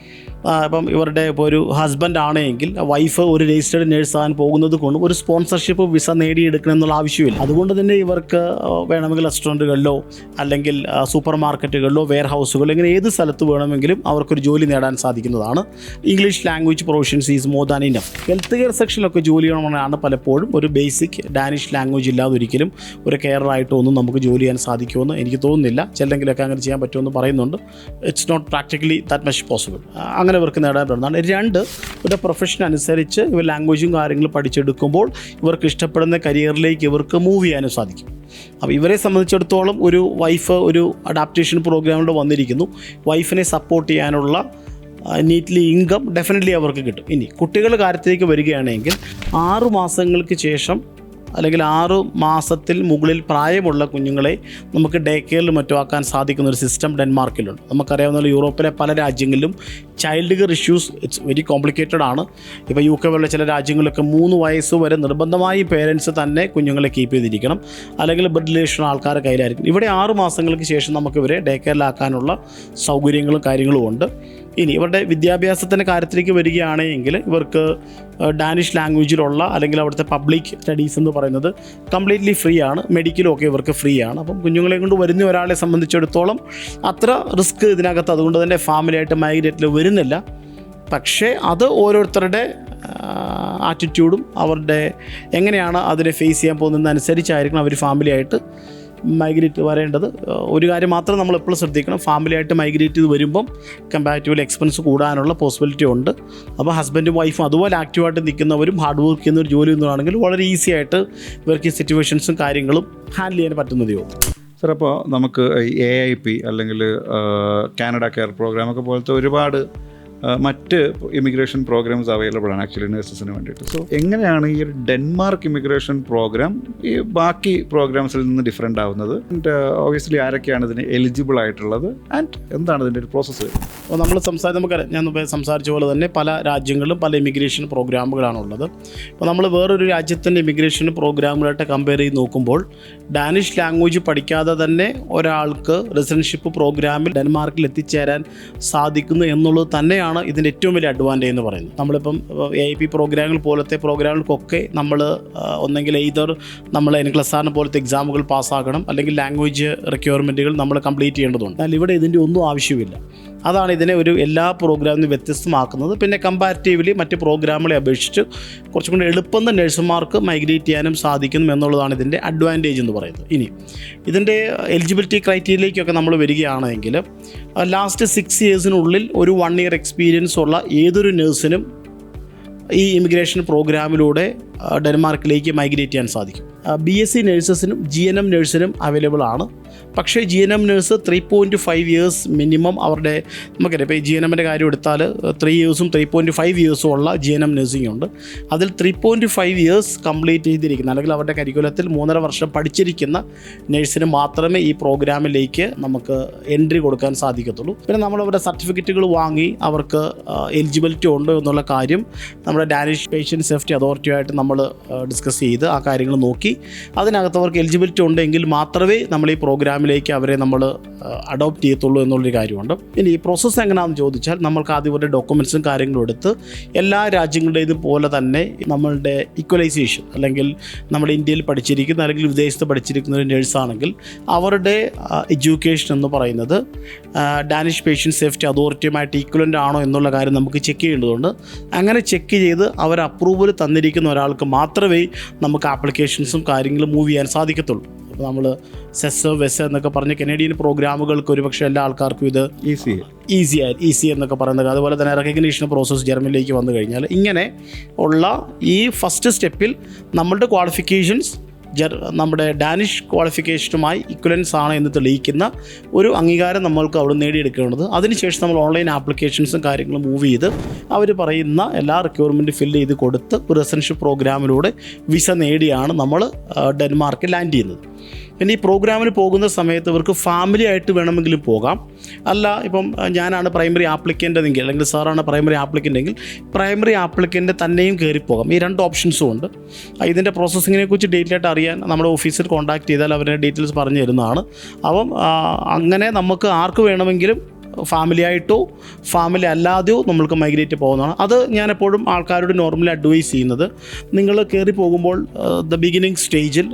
Speaker 2: ഇപ്പം ഇവരുടെ ഇപ്പോൾ ഒരു ഹസ്ബൻഡ് ആണെങ്കിൽ വൈഫ് ഒരു രജിസ്റ്റേഡ് നേഴ്സ് ആകാൻ പോകുന്നത് കൊണ്ട് ഒരു സ്പോൺസർഷിപ്പ് വിസ നേടിയെടുക്കണം എന്നുള്ള ആവശ്യമില്ല. അതുകൊണ്ട് തന്നെ ഇവർക്ക് വേണമെങ്കിൽ റെസ്റ്റോറന്റുകളിലോ അല്ലെങ്കിൽ സൂപ്പർ മാർക്കറ്റുകളിലോ വെയർ ഹൗസുകളിലോ ഇങ്ങനെ ഏത് സ്ഥലത്ത് വേണമെങ്കിലും അവർക്കൊരു ജോലി നേടാൻ സാധിക്കുന്നതാണ്. English language professions is more than enough health care സെക്ഷനിലൊക്കെ ജോലി ചെയ്യണമെന്നാണ് പലപ്പോഴും ഒരു ബേസിക് ഡാനിഷ് ലാംഗ്വേജ് ഇല്ലാതെ ഒരിക്കലും ഒരു കെയറായിട്ടോ ഒന്നും നമുക്ക് ജോലി ചെയ്യാൻ സാധിക്കുമെന്ന് എനിക്ക് തോന്നുന്നില്ല. ചിലെങ്കിലൊക്കെ അങ്ങനെ ചെയ്യാൻ പറ്റുമെന്ന് പറയുന്നുണ്ട്. It's not practically that much possible അങ്ങനെ ഇവർക്ക് നേടാൻ പറ്റുന്നതാണ് രണ്ട് ഇവരുടെ പ്രൊഫഷൻ അനുസരിച്ച് ഇവർ ലാംഗ്വേജും കാര്യങ്ങളും പഠിച്ചെടുക്കുമ്പോൾ ഇവർക്ക് ഇഷ്ടപ്പെടുന്ന കരിയറിലേക്ക് ഇവർക്ക് മൂവ് ചെയ്യാനും സാധിക്കും. അപ്പോൾ ഇവരെ സംബന്ധിച്ചിടത്തോളം ഒരു വൈഫ് ഒരു അഡാപ്റ്റേഷൻ പ്രോഗ്രാമിലൂടെ വന്നിരിക്കുന്നു. വൈഫിനെ സപ്പോർട്ട് ചെയ്യാനുള്ള നീറ്റ്ലി ഇൻകം ഡെഫിനറ്റ്ലി അവർക്ക് കിട്ടും. ഇനി കുട്ടികളുടെ കാര്യത്തിലേക്ക് വരികയാണെങ്കിൽ ആറു മാസങ്ങൾക്ക് ശേഷം അല്ലെങ്കിൽ ആറു മാസത്തിൽ മുകളിൽ പ്രായമുള്ള കുഞ്ഞുങ്ങളെ നമുക്ക് ഡേ കെയറിൽ മറ്റും ആക്കാൻ സാധിക്കുന്ന ഒരു സിസ്റ്റം ഡെൻമാർക്കിലുണ്ട്. നമുക്കറിയാവുന്ന പോലെ യൂറോപ്പിലെ പല രാജ്യങ്ങളിലും child care issues it's very complicated ആണ്. ഇപ്പോൾ യു കെ പോലുള്ള ചില രാജ്യങ്ങളിലൊക്കെ മൂന്ന് വയസ്സ് വരെ നിർബന്ധമായി പേരൻസ് തന്നെ കുഞ്ഞുങ്ങളെ കീപ്പ് ചെയ്തിരിക്കണം. അല്ലെങ്കിൽ ബ്ലഡ് റിലേഷൻ ആൾക്കാരെ കയ്യിലായിരിക്കും. ഇവിടെ ആറ് മാസങ്ങൾക്ക് ശേഷം നമുക്ക് ഇവരെ ഡേ കെയറിലാക്കാനുള്ള സൗകര്യങ്ങളും കാര്യങ്ങളും ഉണ്ട് ഇനി ഇവരുടെ വിദ്യാഭ്യാസത്തിന്റെ കാര്യത്തിലേക്ക് വരികയാണെങ്കിൽ ഇവർക്ക് ഡാനിഷ് ലാംഗ്വേജിലുള്ള അല്ലെങ്കിൽ അവിടുത്തെ പബ്ലിക് സ്റ്റഡീസ് എന്ന് പറയുന്നത് കംപ്ലീറ്റ്ലി ഫ്രീ ആണ്. മെഡിക്കലും ഒക്കെ ഇവർക്ക് ഫ്രീ ആണ്. അപ്പം കുഞ്ഞുങ്ങളെ കൊണ്ട് വരുന്ന ഒരാളെ സംബന്ധിച്ചിടത്തോളം അത്ര റിസ്ക് ഇതിനകത്ത് അതുകൊണ്ട് തന്നെ ഫാമിലിയായിട്ട് മൈഗ്രേറ്റിൽ വരുന്നില്ല. പക്ഷേ അത് ഓരോരുത്തരുടെ ആറ്റിറ്റ്യൂഡും അവരുടെ എങ്ങനെയാണ് അതിനെ ഫേസ് ചെയ്യാൻ പോകുന്നതനുസരിച്ചായിരിക്കണം അവർ ഫാമിലിയായിട്ട് മൈഗ്രേറ്റ് വരേണ്ടത്. ഒരു കാര്യം മാത്രം നമ്മൾ എപ്പോഴും ശ്രദ്ധിക്കണം. ഫാമിലിയായിട്ട് മൈഗ്രേറ്റ് ചെയ്ത് വരുമ്പം കമ്പാരിറ്റീവ്ലി എക്സ്പെൻസ് കൂടാനുള്ള പോസിബിലിറ്റി ഉണ്ട്. അപ്പോൾ ഹസ്ബൻഡും വൈഫും അതുപോലെ ആക്റ്റീവായിട്ട് നിൽക്കുന്നവരും ഹാർഡ് വർക്ക് ചെയ്യുന്ന ഒരു ജോലി ചെയ്യുന്നതാണെങ്കിൽ വളരെ ഈസി ആയിട്ട് ഇവർക്ക് സിറ്റുവേഷൻസും കാര്യങ്ങളും ഹാൻഡിൽ ചെയ്യാൻ പറ്റുന്നതേ ഉള്ളൂ.
Speaker 1: സാർ അപ്പോൾ നമുക്ക് എ ഐ പി അല്ലെങ്കിൽ കാനഡ കെയർ പ്രോഗ്രാം ഒക്കെ പോലത്തെ ഒരുപാട് മറ്റ് ഇമിഗ്രേഷൻ പ്രോഗ്രാംസ് അവൈലബിൾ ആണ് ആക്ച്വലി നേഴ്സസിന് വേണ്ടിയിട്ട്. സോ എങ്ങനെയാണ് ഈ ഒരു ഡെൻമാർക്ക് ഇമിഗ്രേഷൻ പ്രോഗ്രാം ഈ ബാക്കി പ്രോഗ്രാംസിൽ നിന്ന് ഡിഫറെന്റ് ആവുന്നത്? ഓബിയസ്ലി ആരൊക്കെയാണ് ഇതിന് എലിജിബിൾ ആയിട്ടുള്ളത്? ആൻഡ് എന്താണ് ഇതിന്റെ ഒരു പ്രോസസ്സ്
Speaker 2: അപ്പോൾ നമ്മൾ സംസാരിച്ച് നമുക്കറിയാം ഞാൻ സംസാരിച്ച പോലെ തന്നെ പല രാജ്യങ്ങളിലും പല ഇമിഗ്രേഷൻ പ്രോഗ്രാമുകളാണുള്ളത് അപ്പോൾ നമ്മൾ വേറൊരു രാജ്യത്തിന്റെ ഇമിഗ്രേഷൻ പ്രോഗ്രാമുകളായിട്ട് കമ്പയർ ചെയ്ത് നോക്കുമ്പോൾ ഡാനിഷ് ലാംഗ്വേജ് പഠിക്കാതെ തന്നെ ഒരാൾക്ക് റെസിഡൻഷിപ്പ് പ്രോഗ്രാമിൽ ഡെൻമാർക്കിൽ എത്തിച്ചേരാൻ സാധിക്കുന്നു എന്നുള്ളത് തന്നെയാണ് ഇതിന്റെ ഏറ്റവും വലിയ അഡ്വാന്റേജ് എന്ന് പറയുന്നത്. നമ്മളിപ്പം എ ഐ പി പ്രോഗ്രാമുകൾ പോലത്തെ പ്രോഗ്രാമുകൾക്കൊക്കെ നമ്മൾ ഒന്നെങ്കിൽ എയ്തർ നമ്മൾ എൻ ക്ലസ് പോലത്തെ എക്സാമുകൾ പാസ്സാക്കണം അല്ലെങ്കിൽ ലാംഗ്വേജ് റിക്വയർമെന്റുകൾ നമ്മൾ കംപ്ലീറ്റ് ചെയ്യേണ്ടതുണ്ട്. എന്നാൽ ഇവിടെ ഇതിന്റെ ഒന്നും ആവശ്യമില്ല അതാണ് ഇതിനെ ഒരു എല്ലാ പ്രോഗ്രാമിനും വ്യത്യസ്തമാക്കുന്നത്. പിന്നെ കമ്പാരിറ്റീവ്ലി മറ്റ് പ്രോഗ്രാമുകളെ അപേക്ഷിച്ച് കുറച്ചും കൂടി എളുപ്പം നഴ്സുമാർക്ക് മൈഗ്രേറ്റ് ചെയ്യാനും സാധിക്കും എന്നുള്ളതാണ് ഇതിന്റെ അഡ്വാന്റേജ് എന്ന് പറയുന്നത്. ഇനി ഇതിന്റെ എലിജിബിലിറ്റി ക്രൈറ്റീരിയയിലേക്കൊക്കെ നമ്മൾ വരികയാണെങ്കിൽ ലാസ്റ്റ് സിക്സ് ഇയേഴ്സിനുള്ളിൽ ഒരു വൺ ഇയർ എക്സ്പീരിയൻസ് ഉള്ള ഏതൊരു നഴ്സിനും ഈ ഇമിഗ്രേഷൻ പ്രോഗ്രാമിലൂടെ ഡെൻമാർക്കിലേക്ക് മൈഗ്രേറ്റ് ചെയ്യാൻ സാധിക്കും. ബി എസ് സി നഴ്സസിനും ജി എൻ എം നഴ്സിനും അവൈലബിൾ ആണ്. പക്ഷേ G N M nurse three point five years minimum അവരുടെ നമുക്കറിയാം. ഇപ്പോൾ ഈ ജി എൻ എമ്മിന്റെ കാര്യം എടുത്താൽ ത്രീ ഇയേഴ്സും ത്രീ പോയിന്റ് ഫൈവ് ഇയേഴ്സും ഉള്ള ജി എൻ എം നഴ്സിംഗ് ഉണ്ട്. അതിൽ three point five years complete ചെയ്തിരിക്കുന്ന. അല്ലെങ്കിൽ അവരുടെ കരിക്കുലത്തിൽ മൂന്നര വർഷം പഠിച്ചിരിക്കുന്ന നേഴ്സിന് മാത്രമേ ഈ പ്രോഗ്രാമിലേക്ക് നമുക്ക് എൻട്രി കൊടുക്കാൻ സാധിക്കത്തുള്ളൂ. പിന്നെ നമ്മൾ അവരുടെ സർട്ടിഫിക്കറ്റുകൾ വാങ്ങി അവർക്ക് എലിജിബിലിറ്റി ഉണ്ടോ എന്നുള്ള കാര്യം നമ്മുടെ ഡാനിഷ് പേഷ്യന്റ് സേഫ്റ്റി അതോറിറ്റിയുമായിട്ട് നമ്മൾ ഡിസ്കസ് ചെയ്ത് ആ കാര്യങ്ങൾ നോക്കി. അതിനകത്ത് അവർക്ക് എലിജിബിലിറ്റി ഉണ്ടെങ്കിൽ മാത്രമേ നമ്മൾ ഈ പ്രോഗ്രാമിലേക്ക് അവരെ നമ്മൾ അഡോപ്റ്റ് ചെയ്യത്തുള്ളൂ എന്നുള്ളൊരു കാര്യമുണ്ട്. ഇനി ഈ പ്രോസസ്സ് എങ്ങനെയാണെന്ന് ചോദിച്ചാൽ നമ്മൾക്ക് ആദ്യം അവരുടെ ഡോക്യുമെൻസും കാര്യങ്ങളും എടുത്ത് എല്ലാ രാജ്യങ്ങളുടേതും പോലെ തന്നെ നമ്മളുടെ ഇക്വലൈസേഷൻ അല്ലെങ്കിൽ നമ്മൾ ഇന്ത്യയിൽ പഠിച്ചിരിക്കുന്ന അല്ലെങ്കിൽ വിദേശത്ത് പഠിച്ചിരിക്കുന്ന ഒരു നേഴ്സാണെങ്കിൽ അവരുടെ എഡ്യൂക്കേഷൻ എന്ന് പറയുന്നത് ഡാനിഷ് പേഷ്യൻ സേഫ്റ്റി അതോറിറ്റിയുമായിട്ട് ഈക്വലന്റ് ആണോ എന്നുള്ള കാര്യം നമുക്ക് ചെക്ക് ചെയ്യേണ്ടതുണ്ട്. അങ്ങനെ ചെക്ക് ചെയ്ത് അവർ അപ്രൂവൽ തന്നിരിക്കുന്ന ഒരാൾക്ക് മാത്രമേ നമുക്ക് ആപ്ലിക്കേഷൻസും കാര്യങ്ങളും മൂവ് ചെയ്യാൻ സാധിക്കത്തുള്ളൂ. അപ്പോൾ നമ്മൾ സെസ് വെസ് എന്നൊക്കെ പറഞ്ഞ് കനേഡിയൻ പ്രോഗ്രാമുകൾക്ക് ഒരുപക്ഷെ എല്ലാ ആൾക്കാർക്കും ഇത്
Speaker 1: ഈസി
Speaker 2: ഈസി ആയി ഈസി എന്നൊക്കെ പറയുന്നത്. അതുപോലെ തന്നെ റെക്കഗ്നീഷൻ പ്രോസസ്സ് ജർമ്മനിലേക്ക് വന്നു കഴിഞ്ഞാൽ ഇങ്ങനെ ഉള്ള ഈ ഫസ്റ്റ് സ്റ്റെപ്പിൽ നമ്മളുടെ ക്വാളിഫിക്കേഷൻസ് നമ്മുടെ ഡാനിഷ് ക്വാളിഫിക്കേഷനുമായി ഇക്വലൻസ് ആണ് എന്ന് തെളിയിക്കുന്ന ഒരു അംഗീകാരം നമ്മൾക്ക് അവിടെ നേടിയെടുക്കേണ്ടത്. അതിനുശേഷം നമ്മൾ ഓൺലൈൻ ആപ്ലിക്കേഷൻസും കാര്യങ്ങളും മൂവ് ചെയ്ത് അവർ പറയുന്ന എല്ലാ റിക്വയർമെന്റ് ഫില്ല് ചെയ്ത് കൊടുത്ത് ഒരു റെസിഡൻഷ്യൽ പ്രോഗ്രാമിലൂടെ വിസ നേടിയാണ് നമ്മൾ ഡെൻമാർക്കിൽ ലാൻഡ് ചെയ്യുന്നത്. പിന്നെ ഈ പ്രോഗ്രാമിന് പോകുന്ന സമയത്ത് ഇവർക്ക് ഫാമിലി ആയിട്ട് വേണമെങ്കിലും പോകാം. അല്ല ഇപ്പം ഞാനാണ് പ്രൈമറി ആപ്ലിക്കന്റെതെങ്കിൽ അല്ലെങ്കിൽ സാറാണ് പ്രൈമറി ആപ്ലിക്കന്റെങ്കിൽ പ്രൈമറി ആപ്ലിക്കന്റ് തന്നെയും കയറി പോകാം ഈ രണ്ട് ഓപ്ഷൻസും ഉണ്ട്. ഇതിന്റെ പ്രോസസ്സിങ്ങിനെ കുറിച്ച് ഡീറ്റെയിൽ ആയിട്ട് അറിയാൻ നമ്മുടെ ഓഫീസിൽ കോൺടാക്ട് ചെയ്താൽ അവരുടെ ഡീറ്റെയിൽസ് പറഞ്ഞു തരുന്നതാണ്. അപ്പം അങ്ങനെ നമുക്ക് ആർക്ക് വേണമെങ്കിലും ഫാമിലി ആയിട്ടോ ഫാമിലി അല്ലാതെയോ നമ്മൾക്ക് മൈഗ്രേറ്റ് പോകുന്നതാണ്. അത് ഞാൻ എപ്പോഴും ആൾക്കാരോട് നോർമലി അഡ്വൈസ് ചെയ്യുന്നത്. നിങ്ങൾ കയറി പോകുമ്പോൾ ദ ബിഗിനിങ് സ്റ്റേജിൽ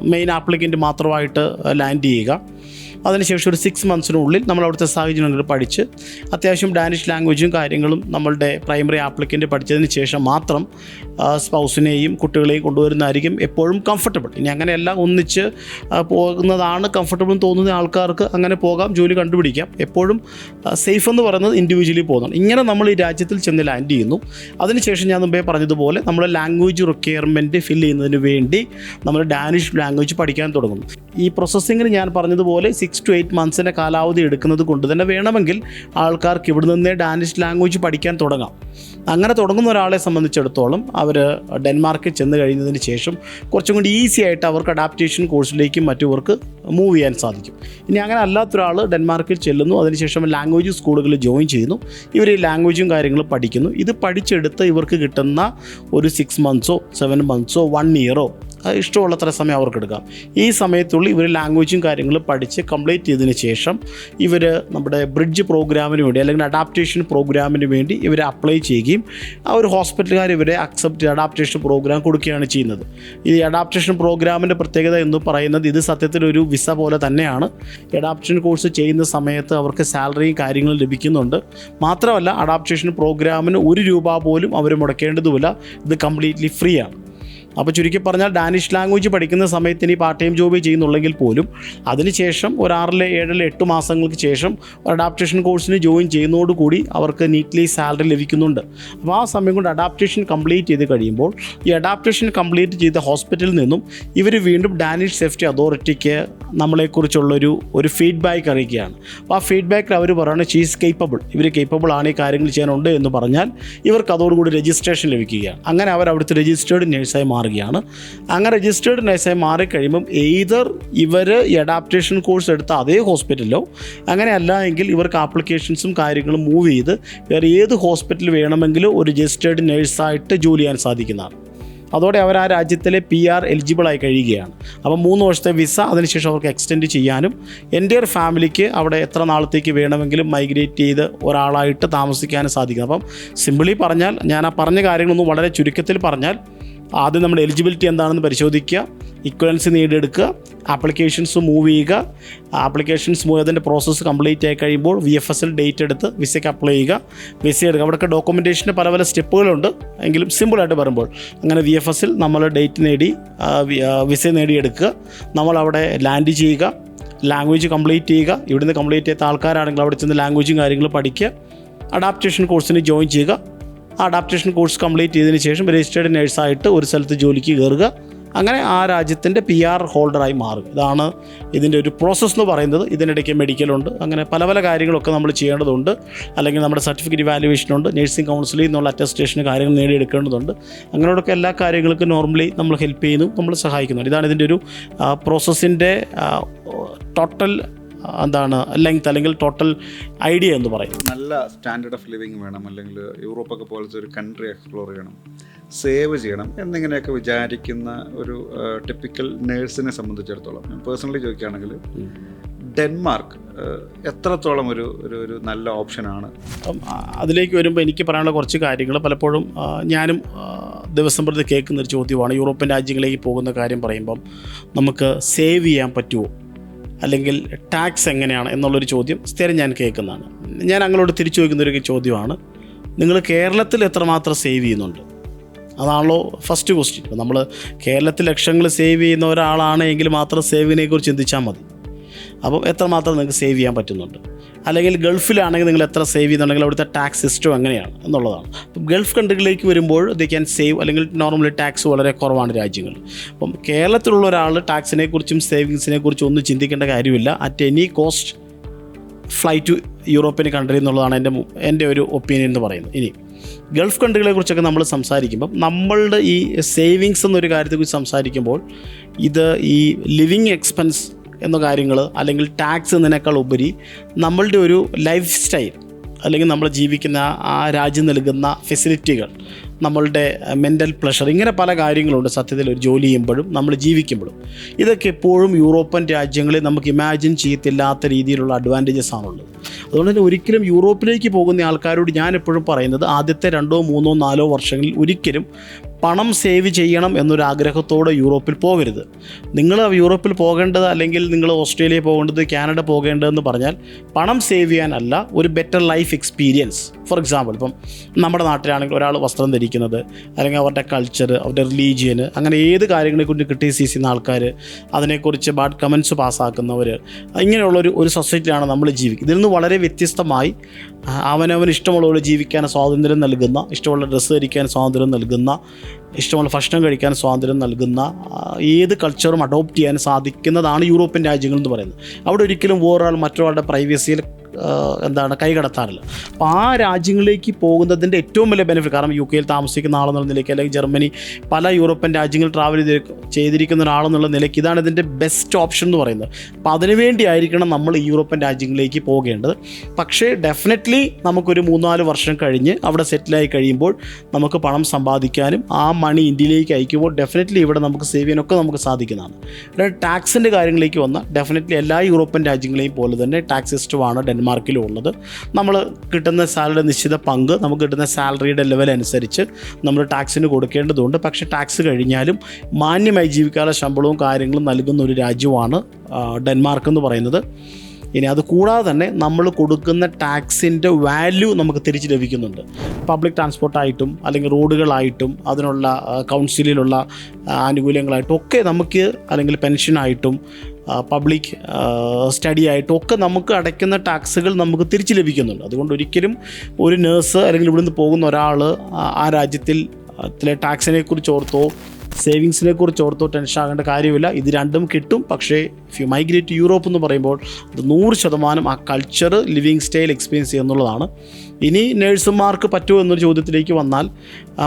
Speaker 2: മെയിൻ ആപ്ലിക്കന്റ് മാത്രമായിട്ട് ലാൻഡ് ചെയ്യുക. അതിനുശേഷം ഒരു സിക്സ് മന്ത്സിനുള്ളിൽ നമ്മൾ അവിടുത്തെ സാഹചര്യങ്ങൾ പഠിച്ച് അത്യാവശ്യം ഡാനിഷ് ലാംഗ്വേജും കാര്യങ്ങളും നമ്മളുടെ പ്രൈമറി ആപ്ലിക്കന്റ് പഠിച്ചതിന് ശേഷം മാത്രം സ്പൗസിനെയും കുട്ടികളെയും കൊണ്ടുവരുന്നതായിരിക്കും എപ്പോഴും കംഫർട്ടബിൾ ഇനി അങ്ങനെയെല്ലാം ഒന്നിച്ച് പോകുന്നതാണ് കംഫർട്ടബിൾ തോന്നുന്ന ആൾക്കാർക്ക് അങ്ങനെ പോകാം ജോലി കണ്ടുപിടിക്കാം. എപ്പോഴും സേഫ് എന്ന് പറയുന്നത് ഇൻഡിവിജ്വലി പോകുന്നതാണ്. ഇങ്ങനെ നമ്മൾ ഈ രാജ്യത്തിൽ ചെന്ന് ലാൻഡ് ചെയ്യുന്നു. അതിനുശേഷം ഞാൻ മുമ്പേ പറഞ്ഞതുപോലെ നമ്മൾ ലാംഗ്വേജ് റിക്വയർമെന്റ് ഫിൽ ചെയ്യുന്നതിന് വേണ്ടി നമ്മൾ ഡാനിഷ് ലാംഗ്വേജ് പഠിക്കാൻ തുടങ്ങുന്നു. ഈ പ്രോസസ്സിങ്ങിന് ഞാൻ പറഞ്ഞതുപോലെ സിക്സ് ടു എയ്റ്റ് മന്ത്സിന്റെ കാലാവധി എടുക്കുന്നത് കൊണ്ട് തന്നെ വേണമെങ്കിൽ ആൾക്കാർക്ക് ഇവിടെ നിന്നേ ഡാനിഷ് ലാംഗ്വേജ് പഠിക്കാൻ തുടങ്ങാം. അങ്ങനെ തുടങ്ങുന്ന ഒരാളെ സംബന്ധിച്ചിടത്തോളം അവർ ഡെൻമാർക്കിൽ ചെന്ന് കഴിഞ്ഞതിന് ശേഷം കുറച്ചും കൂടി ഈസി ആയിട്ട് അവർക്ക് അഡാപ്റ്റേഷൻ കോഴ്സിലേക്കും മറ്റുവർക്ക് മൂവ് ചെയ്യാൻ സാധിക്കും. ഇനി അങ്ങനെ അല്ലാത്തൊരാൾ ഡെൻമാർക്കിൽ ചെല്ലുന്നു. അതിനുശേഷം ലാംഗ്വേജ് സ്കൂളുകളിൽ ജോയിൻ ചെയ്യുന്നു. ഇവർ ഈ ലാംഗ്വേജും കാര്യങ്ങളും പഠിക്കുന്നു. ഇത് പഠിച്ചെടുത്ത് ഇവർക്ക് കിട്ടുന്ന ഒരു സിക്സ് മന്ത്സോ സെവൻ മന്ത്സോ വൺ ഇയറോ ഇഷ്ടമുള്ളത്ര സമയം അവർക്ക് എടുക്കാം. ഈ സമയത്തുള്ളിൽ ഇവർ ലാംഗ്വേജും കാര്യങ്ങളും പഠിച്ച് കംപ്ലീറ്റ് ചെയ്തതിന് ശേഷം ഇവർ നമ്മുടെ ബ്രിഡ്ജ് പ്രോഗ്രാമിന് വേണ്ടി അല്ലെങ്കിൽ അഡാപ്റ്റേഷൻ പ്രോഗ്രാമിന് വേണ്ടി ഇവർ അപ്ലൈ ചെയ്യുകയും ആ ഒരു ഹോസ്പിറ്റലുകാർ ഇവരെ അക്സെപ്റ്റ് അഡാപ്റ്റേഷൻ പ്രോഗ്രാം കൊടുക്കുകയാണ് ചെയ്യുന്നത്. ഈ അഡാപ്റ്റേഷൻ പ്രോഗ്രാമിന്റെ പ്രത്യേകത എന്ന് പറയുന്നത് ഇത് സത്യത്തിൽ ഒരു വിസ പോലെ തന്നെയാണ്. അഡാപ്റ്റേഷൻ കോഴ്സ് ചെയ്യുന്ന സമയത്ത് അവർക്ക് സാലറിയും കാര്യങ്ങളും ലഭിക്കുന്നുണ്ട്. മാത്രമല്ല അഡാപ്റ്റേഷൻ പ്രോഗ്രാമിന് ഒരു രൂപ പോലും അവർ മുടക്കേണ്ടതുമില്ല. ഇത് കംപ്ലീറ്റ്ലി ഫ്രീ ആണ്. അപ്പോൾ ചുരുക്കി പറഞ്ഞാൽ ഡാനിഷ് ലാംഗ്വേജ് പഠിക്കുന്ന സമയത്ത് ഇനി പാർട്ട് ടൈം ജോബ് ചെയ്യുന്നുണ്ടെങ്കിൽ പോലും അതിനുശേഷം ഒരു ആറിലെ ഏഴിലെ എട്ട് മാസങ്ങൾക്ക് ശേഷം ഒരു അഡാപ്റ്റേഷൻ കോഴ്സിന് ജോയിൻ ചെയ്യുന്നതോടുകൂടി അവർക്ക് നീറ്റ്ലി സാലറി ലഭിക്കുന്നുണ്ട്. അപ്പോൾ ആ സമയം കൊണ്ട് അഡാപ്റ്റേഷൻ കംപ്ലീറ്റ് ചെയ്ത് കഴിയുമ്പോൾ ഈ അഡാപ്റ്റേഷൻ കംപ്ലീറ്റ് ചെയ്ത ഹോസ്പിറ്റലിൽ നിന്നും ഇവർ വീണ്ടും ഡാനിഷ് സേഫ്റ്റി അതോറിറ്റിക്ക് നമ്മളെക്കുറിച്ചുള്ളൊരു ഒരു ഫീഡ്ബാക്ക് അറിയിക്കുകയാണ്. അപ്പോൾ ആ ഫീഡ്ബാക്കിൽ അവർ പറയുന്നത് ഷീസ് കേപ്പബിൾ ഇവർ കേപ്പബിൾ ആണ് ഈ കാര്യങ്ങൾ ചെയ്യാനുണ്ട് എന്ന് പറഞ്ഞാൽ ഇവർക്ക് അതോടുകൂടി രജിസ്ട്രേഷൻ ലഭിക്കുകയാണ്. അങ്ങനെ അവർ അവിടുത്തെ രജിസ്റ്റേർഡ് നേഴ്സായി മാറുകയാണ്. അങ്ങനെ രജിസ്റ്റേർഡ് നഴ്സായി മാറിക്കഴിയുമ്പം എയ്തർ ഇവർ അഡാപ്റ്റേഷൻ കോഴ്സ് എടുത്ത അതേ ഹോസ്പിറ്റലിലോ അങ്ങനെ അല്ല എങ്കിൽ ഇവർക്ക് ആപ്ലിക്കേഷൻസും കാര്യങ്ങളും മൂവ് ചെയ്ത് വേറെ ഏത് ഹോസ്പിറ്റൽ വേണമെങ്കിലും ഒരു രജിസ്റ്റേർഡ് നഴ്സായിട്ട് ജോലി ചെയ്യാൻ സാധിക്കുന്നതാണ്. അതോടെ അവർ ആ രാജ്യത്തിലെ പി ആർ എലിജിബിളായി കഴിയുകയാണ്. അപ്പം മൂന്ന് വർഷത്തെ വിസ അതിനുശേഷം അവർക്ക് എക്സ്റ്റെൻഡ് ചെയ്യാനും എന്റെ ഒരു ഫാമിലിക്ക് അവിടെ എത്ര നാളത്തേക്ക് വേണമെങ്കിലും മൈഗ്രേറ്റ് ചെയ്ത് ഒരാളായിട്ട് താമസിക്കാനും സാധിക്കും. അപ്പം സിമ്പിളി പറഞ്ഞാൽ ഞാൻ ആ പറഞ്ഞ കാര്യങ്ങളൊന്നും വളരെ ചുരുക്കത്തിൽ പറഞ്ഞാൽ ആദ്യം നമ്മുടെ എലിജിബിലിറ്റി എന്താണെന്ന് പരിശോധിക്കുക ഇക്വലൻസി നേടിയെടുക്കുക ആപ്ലിക്കേഷൻസ് മൂവ് ചെയ്യുക. ആപ്ലിക്കേഷൻസ് മൂവ് അതിന്റെ പ്രോസസ്സ് കംപ്ലീറ്റ് ആയി കഴിയുമ്പോൾ വി എഫ് എസിൽ ഡേറ്റ് എടുത്ത് വിസയ്ക്ക് അപ്ലൈ ചെയ്യുക. വിസ എടുക്കുക. അവിടെ ഡോക്യുമെന്റേഷന്റെ പല പല സ്റ്റെപ്പുകളുണ്ട് എങ്കിലും സിമ്പിളായിട്ട് പറയുമ്പോൾ അങ്ങനെ വി എഫ് എസിൽ നമ്മൾ ഡേറ്റ് നേടി വിസ നേടിയെടുക്കുക. നമ്മൾ അവിടെ ലാൻഡ് ചെയ്യുക. ലാംഗ്വേജ് കംപ്ലീറ്റ് ചെയ്യുക. ഇവിടുന്ന് കംപ്ലീറ്റ് ചെയ്ത ആൾക്കാരാണെങ്കിൽ അവിടെ ചെന്ന് ലാംഗ്വേജും കാര്യങ്ങളും പഠിക്കുക. അഡാപ്റ്റേഷൻ കോഴ്സിന് ജോയിൻ ചെയ്യുക. അഡാപ്റ്റേഷൻ കോഴ്സ് കംപ്ലീറ്റ് ചെയ്തതിന് ശേഷം രജിസ്റ്റേർഡ് നേഴ്സായിട്ട് ഒരു സ്ഥലത്ത് ജോലിക്ക് കയറുക അങ്ങനെ ആ രാജ്യത്തിന്റെ പി ആർ ഹോൾഡറായി മാറും. ഇതാണ് ഇതിന്റെ ഒരു പ്രോസസ്സ് എന്ന് പറയുന്നത്. ഇതിനിടയ്ക്ക് മെഡിക്കലുണ്ട് അങ്ങനെ പല പല കാര്യങ്ങളൊക്കെ നമ്മൾ ചെയ്യേണ്ടതുണ്ട്. അല്ലെങ്കിൽ നമ്മുടെ സർട്ടിഫിക്കറ്റ് വാല്യുവേഷനുണ്ട് നഴ്സിംഗ് കൗൺസിലിൽ നിന്നുള്ള അറ്റസ്റ്റേഷന് കാര്യങ്ങൾ നേടിയെടുക്കേണ്ടതുണ്ട്. അങ്ങനെയൊക്കെ എല്ലാ കാര്യങ്ങൾക്കും നോർമലി നമ്മൾ ഹെൽപ്പ് ചെയ്യുന്നു നമ്മൾ സഹായിക്കുന്നുണ്ട്. ഇതാണ് ഇതിന്റെ ഒരു പ്രോസസ്സിന്റെ ടോട്ടൽ എന്താണ് ലെങ്ത് അല്ലെങ്കിൽ ടോട്ടൽ ഐഡിയ എന്ന് പറയും.
Speaker 1: നല്ല സ്റ്റാൻഡേർഡ് ഓഫ് ലിവിങ് വേണം അല്ലെങ്കിൽ യൂറോപ്പൊക്കെ പോലത്തെ ഒരു കൺട്രി എക്സ്പ്ലോർ ചെയ്യണം സേവ് ചെയ്യണം എന്നിങ്ങനെയൊക്കെ വിചാരിക്കുന്ന ഒരു ടിപ്പിക്കൽ നേഴ്സിനെ സംബന്ധിച്ചിടത്തോളം. ഞാൻ പേഴ്സണലി ചോദിക്കുകയാണെങ്കിൽ ഡെൻമാർക്ക് എത്രത്തോളം ഒരു ഒരു ഒരു നല്ല ഓപ്ഷനാണ്
Speaker 2: അതിലേക്ക് വരുമ്പോൾ എനിക്ക് പറയാനുള്ള കുറച്ച് കാര്യങ്ങൾ പലപ്പോഴും ഞാനും ദിവസം പ്രതി കേൾക്കുന്ന ഒരു ചോദ്യമാണ്. യൂറോപ്യൻ രാജ്യങ്ങളിലേക്ക് പോകുന്ന കാര്യം പറയുമ്പം നമുക്ക് സേവ് ചെയ്യാൻ പറ്റുമോ? അല്ലെങ്കിൽ ടാക്സ് എങ്ങനെയാണ് എന്നുള്ളൊരു ചോദ്യം സ്ഥിരം ഞാൻ കേൾക്കുന്നതാണ്. ഞാൻ അങ്ങോട്ട് തിരിച്ചു ചോദിക്കുന്ന ഒരു ചോദ്യമാണ്. നിങ്ങൾ കേരളത്തിൽ എത്രമാത്രം സേവ് ചെയ്യുന്നുണ്ട്? അതാണല്ലോ ഫസ്റ്റ് ക്വസ്റ്റ്യൻ നമ്മൾ കേരളത്തിൽ ലക്ഷങ്ങൾ സേവ് ചെയ്യുന്ന ഒരാളാണ് എങ്കിൽ മാത്രം സേവിങ്ങിനെക്കുറിച്ച് കുറിച്ച് ചിന്തിച്ചാൽ മതി. അപ്പം എത്രമാത്രം നിങ്ങൾക്ക് സേവ് ചെയ്യാൻ പറ്റുന്നുണ്ട്? അല്ലെങ്കിൽ ഗൾഫിലാണെങ്കിൽ നിങ്ങൾ എത്ര സേവ് ചെയ്യുന്നുണ്ടെങ്കിൽ അവിടുത്തെ ടാക്സ് സിസ്റ്റം എങ്ങനെയാണ് എന്നുള്ളതാണ്. അപ്പം ഗൾഫ് കൺട്രികളിലേക്ക് വരുമ്പോൾ ദേ ക്യാൻ സേവ് അല്ലെങ്കിൽ നോർമലി ടാക്സ് വളരെ കുറവാണ് രാജ്യങ്ങൾ. അപ്പം കേരളത്തിലുള്ള ഒരാൾ ടാക്സിനെ കുറിച്ചും സേവിങ്സിനെ കുറിച്ചും ഒന്നും ചിന്തിക്കേണ്ട കാര്യമില്ല. At any cost fly to European country എന്നുള്ളതാണ് എന്റെ എന്റെ ഒരു ഒപ്പീനിയൻ എന്ന് പറയുന്നത്. ഇനി ഗൾഫ് കൺട്രികളെ കുറിച്ചൊക്കെ നമ്മൾ സംസാരിക്കുമ്പം നമ്മളുടെ ഈ സേവിങ്സ് എന്നൊരു കാര്യത്തെക്കുറിച്ച് സംസാരിക്കുമ്പോൾ ഇത് ഈ ലിവിങ് എക്സ്പെൻസ് എന്ന കാര്യങ്ങൾ അല്ലെങ്കിൽ ടാക്സ് എന്നതിനേക്കാൾ ഉപരി നമ്മളുടെ ഒരു ലൈഫ് സ്റ്റൈൽ അല്ലെങ്കിൽ നമ്മൾ ജീവിക്കുന്ന ആ രാജ്യം നൽകുന്ന ഫെസിലിറ്റികൾ നമ്മളുടെ മെന്റൽ പ്ലഷർ ഇങ്ങനെ പല കാര്യങ്ങളുണ്ട് സത്യത്തിൽ ഒരു ജോലി ചെയ്യുമ്പോഴും നമ്മൾ ജീവിക്കുമ്പോഴും. ഇതൊക്കെ എപ്പോഴും യൂറോപ്യൻ രാജ്യങ്ങളിൽ നമുക്ക് ഇമാജിൻ ചെയ്യത്തില്ലാത്ത രീതിയിലുള്ള അഡ്വാന്റേജസ് ആണുള്ളത്. അതുകൊണ്ട് തന്നെ ഒരിക്കലും യൂറോപ്പിലേക്ക് പോകുന്ന ആൾക്കാരോട് ഞാൻ എപ്പോഴും പറയുന്നത് ആദ്യത്തെ രണ്ടോ മൂന്നോ നാലോ വർഷങ്ങളിൽ ഒരിക്കലും പണം സേവ് ചെയ്യണം എന്നൊരു ആഗ്രഹത്തോടെ യൂറോപ്പിൽ പോകരുത് നിങ്ങൾ യൂറോപ്പിൽ പോകേണ്ടത് അല്ലെങ്കിൽ നിങ്ങൾ ഓസ്ട്രേലിയ പോകേണ്ടത് കാനഡ പോകേണ്ടതെന്ന് പറഞ്ഞാൽ പണം സേവ് ചെയ്യാനല്ല ഒരു better life experience for example ഇപ്പം നമ്മുടെ നാട്ടിലാണെങ്കിൽ ഒരാൾ വസ്ത്രം ധരിക്കുന്നത് അല്ലെങ്കിൽ അവരുടെ കൾച്ചർ അവരുടെ റിലീജിയന് അങ്ങനെ ഏത് കാര്യങ്ങളെക്കുറിച്ച് ക്രിട്ടിസൈസ് ആൾക്കാർ അതിനെക്കുറിച്ച് ബാഡ് കമൻസ് പാസ്സാക്കുന്നവർ ഇങ്ങനെയുള്ളൊരു ഒരു സൊസൈറ്റിയാണ് നമ്മൾ ജീവിക്കുന്നത് ഇതിൽ നിന്ന് വളരെ വ്യത്യസ്തമായി അവനവന് ഇഷ്ടമുള്ളവർ ജീവിക്കാൻ സ്വാതന്ത്ര്യം നൽകുന്ന ഇഷ്ടമുള്ള ഡ്രസ്സ് ധരിക്കാൻ സ്വാതന്ത്ര്യം നൽകുന്ന ഇഷ്ടമുള്ള ഭക്ഷണം കഴിക്കാൻ സ്വാതന്ത്ര്യം നൽകുന്ന ഏത് കൾച്ചറും അഡോപ്റ്റ് ചെയ്യാൻ സാധിക്കുന്നതാണ് യൂറോപ്യൻ രാജ്യങ്ങൾ എന്ന് പറയുന്നത്. അവിടെ ഒരിക്കലും ഒരാൾ മറ്റൊരാളുടെ പ്രൈവസിയിൽ എന്താണ് കൈകടത്താറില്ല. അപ്പോൾ ആ രാജ്യങ്ങളിലേക്ക് പോകുന്നതിന്റെ ഏറ്റവും വലിയ ബെനിഫിറ്റ് കാരണം യു കെയിൽ താമസിക്കുന്ന ആളെന്നുള്ള നിലയ്ക്ക് അല്ലെങ്കിൽ ജർമ്മനി പല യൂറോപ്യൻ രാജ്യങ്ങൾ ട്രാവൽ ചെയ്ത് ചെയ്തിരിക്കുന്ന ഒരാളെന്നുള്ള നിലയ്ക്ക് ഇതാണ് ഇതിന്റെ ബെസ്റ്റ് ഓപ്ഷൻ എന്ന് പറയുന്നത്. അപ്പോൾ അതിനുവേണ്ടി ആയിരിക്കണം നമ്മൾ യൂറോപ്യൻ രാജ്യങ്ങളിലേക്ക് പോകേണ്ടത്. പക്ഷേ ഡെഫിനറ്റ്ലി നമുക്കൊരു മൂന്നാൽ വർഷം കഴിഞ്ഞ് അവിടെ സെറ്റിലായി കഴിയുമ്പോൾ നമുക്ക് പണം സമ്പാദിക്കാനും ആ മണി ഇന്ത്യയിലേക്ക് അയക്കുമ്പോൾ ഡെഫിനറ്റ്ലി ഇവിടെ നമുക്ക് സേവ് ചെയ്യാനൊക്കെ നമുക്ക് സാധിക്കുന്നതാണ്. ടാക്സിന്റെ കാര്യങ്ങളിലേക്ക് വന്നാൽ ഡെഫിനറ്റ്ലി എല്ലാ യൂറോപ്യൻ രാജ്യങ്ങളെയും പോലെ തന്നെ ടാക്സ് സിസ്റ്റമാണ് ഡെൻമാർക്കിലും ഉള്ളത് നമ്മൾ കിട്ടുന്ന സാലറി നിശ്ചിത പങ്ക് നമുക്ക് കിട്ടുന്ന സാലറിയുടെ ലെവൽ അനുസരിച്ച് നമ്മൾ ടാക്സിന് കൊടുക്കേണ്ടതുണ്ട്. പക്ഷേ ടാക്സ് കഴിഞ്ഞാലും മാന്യമായി ജീവിക്കാനുള്ള ശമ്പളവും കാര്യങ്ങളും നൽകുന്ന ഒരു രാജ്യമാണ് ഡെൻമാർക്ക് എന്ന് പറയുന്നത്. ഇനി അത് കൂടാതെ തന്നെ നമ്മൾ കൊടുക്കുന്ന ടാക്സിന്റെ വാല്യൂ നമുക്ക് തിരിച്ച് ലഭിക്കുന്നുണ്ട്. പബ്ലിക് ട്രാൻസ്പോർട്ടായിട്ടും അല്ലെങ്കിൽ റോഡുകളായിട്ടും അതിനുള്ള കൗൺസിലിലുള്ള ആനുകൂല്യങ്ങളായിട്ടും ഒക്കെ നമുക്ക് അല്ലെങ്കിൽ പെൻഷനായിട്ടും പബ്ലിക് സ്റ്റഡി ആയിട്ടും ഒക്കെ നമുക്ക് അടയ്ക്കുന്ന ടാക്സുകൾ നമുക്ക് തിരിച്ചു ലഭിക്കുന്നുണ്ട്. അതുകൊണ്ട് ഒരിക്കലും ഒരു നേഴ്സ് അല്ലെങ്കിൽ ഇവിടുന്ന് പോകുന്ന ഒരാൾ ആ രാജ്യത്തിൽ ടാക്സിനെ കുറിച്ച് ഓർത്തോ സേവിങ്സിനെ കുറിച്ച് ഓർത്തോ ടെൻഷൻ ആകേണ്ട കാര്യമില്ല. ഇത് രണ്ടും കിട്ടും. പക്ഷേ if you migrate to Europe എന്ന് പറയുമ്പോൾ അത് നൂറ് ശതമാനം ആ കൾച്ചർ ലിവിങ് സ്റ്റൈൽ എക്സ്പീരിയൻസ് ചെയ്യുന്നുള്ളതാണ്. ഇനി നേഴ്സുമാർക്ക് പറ്റുമോ എന്നൊരു ചോദ്യത്തിലേക്ക് വന്നാൽ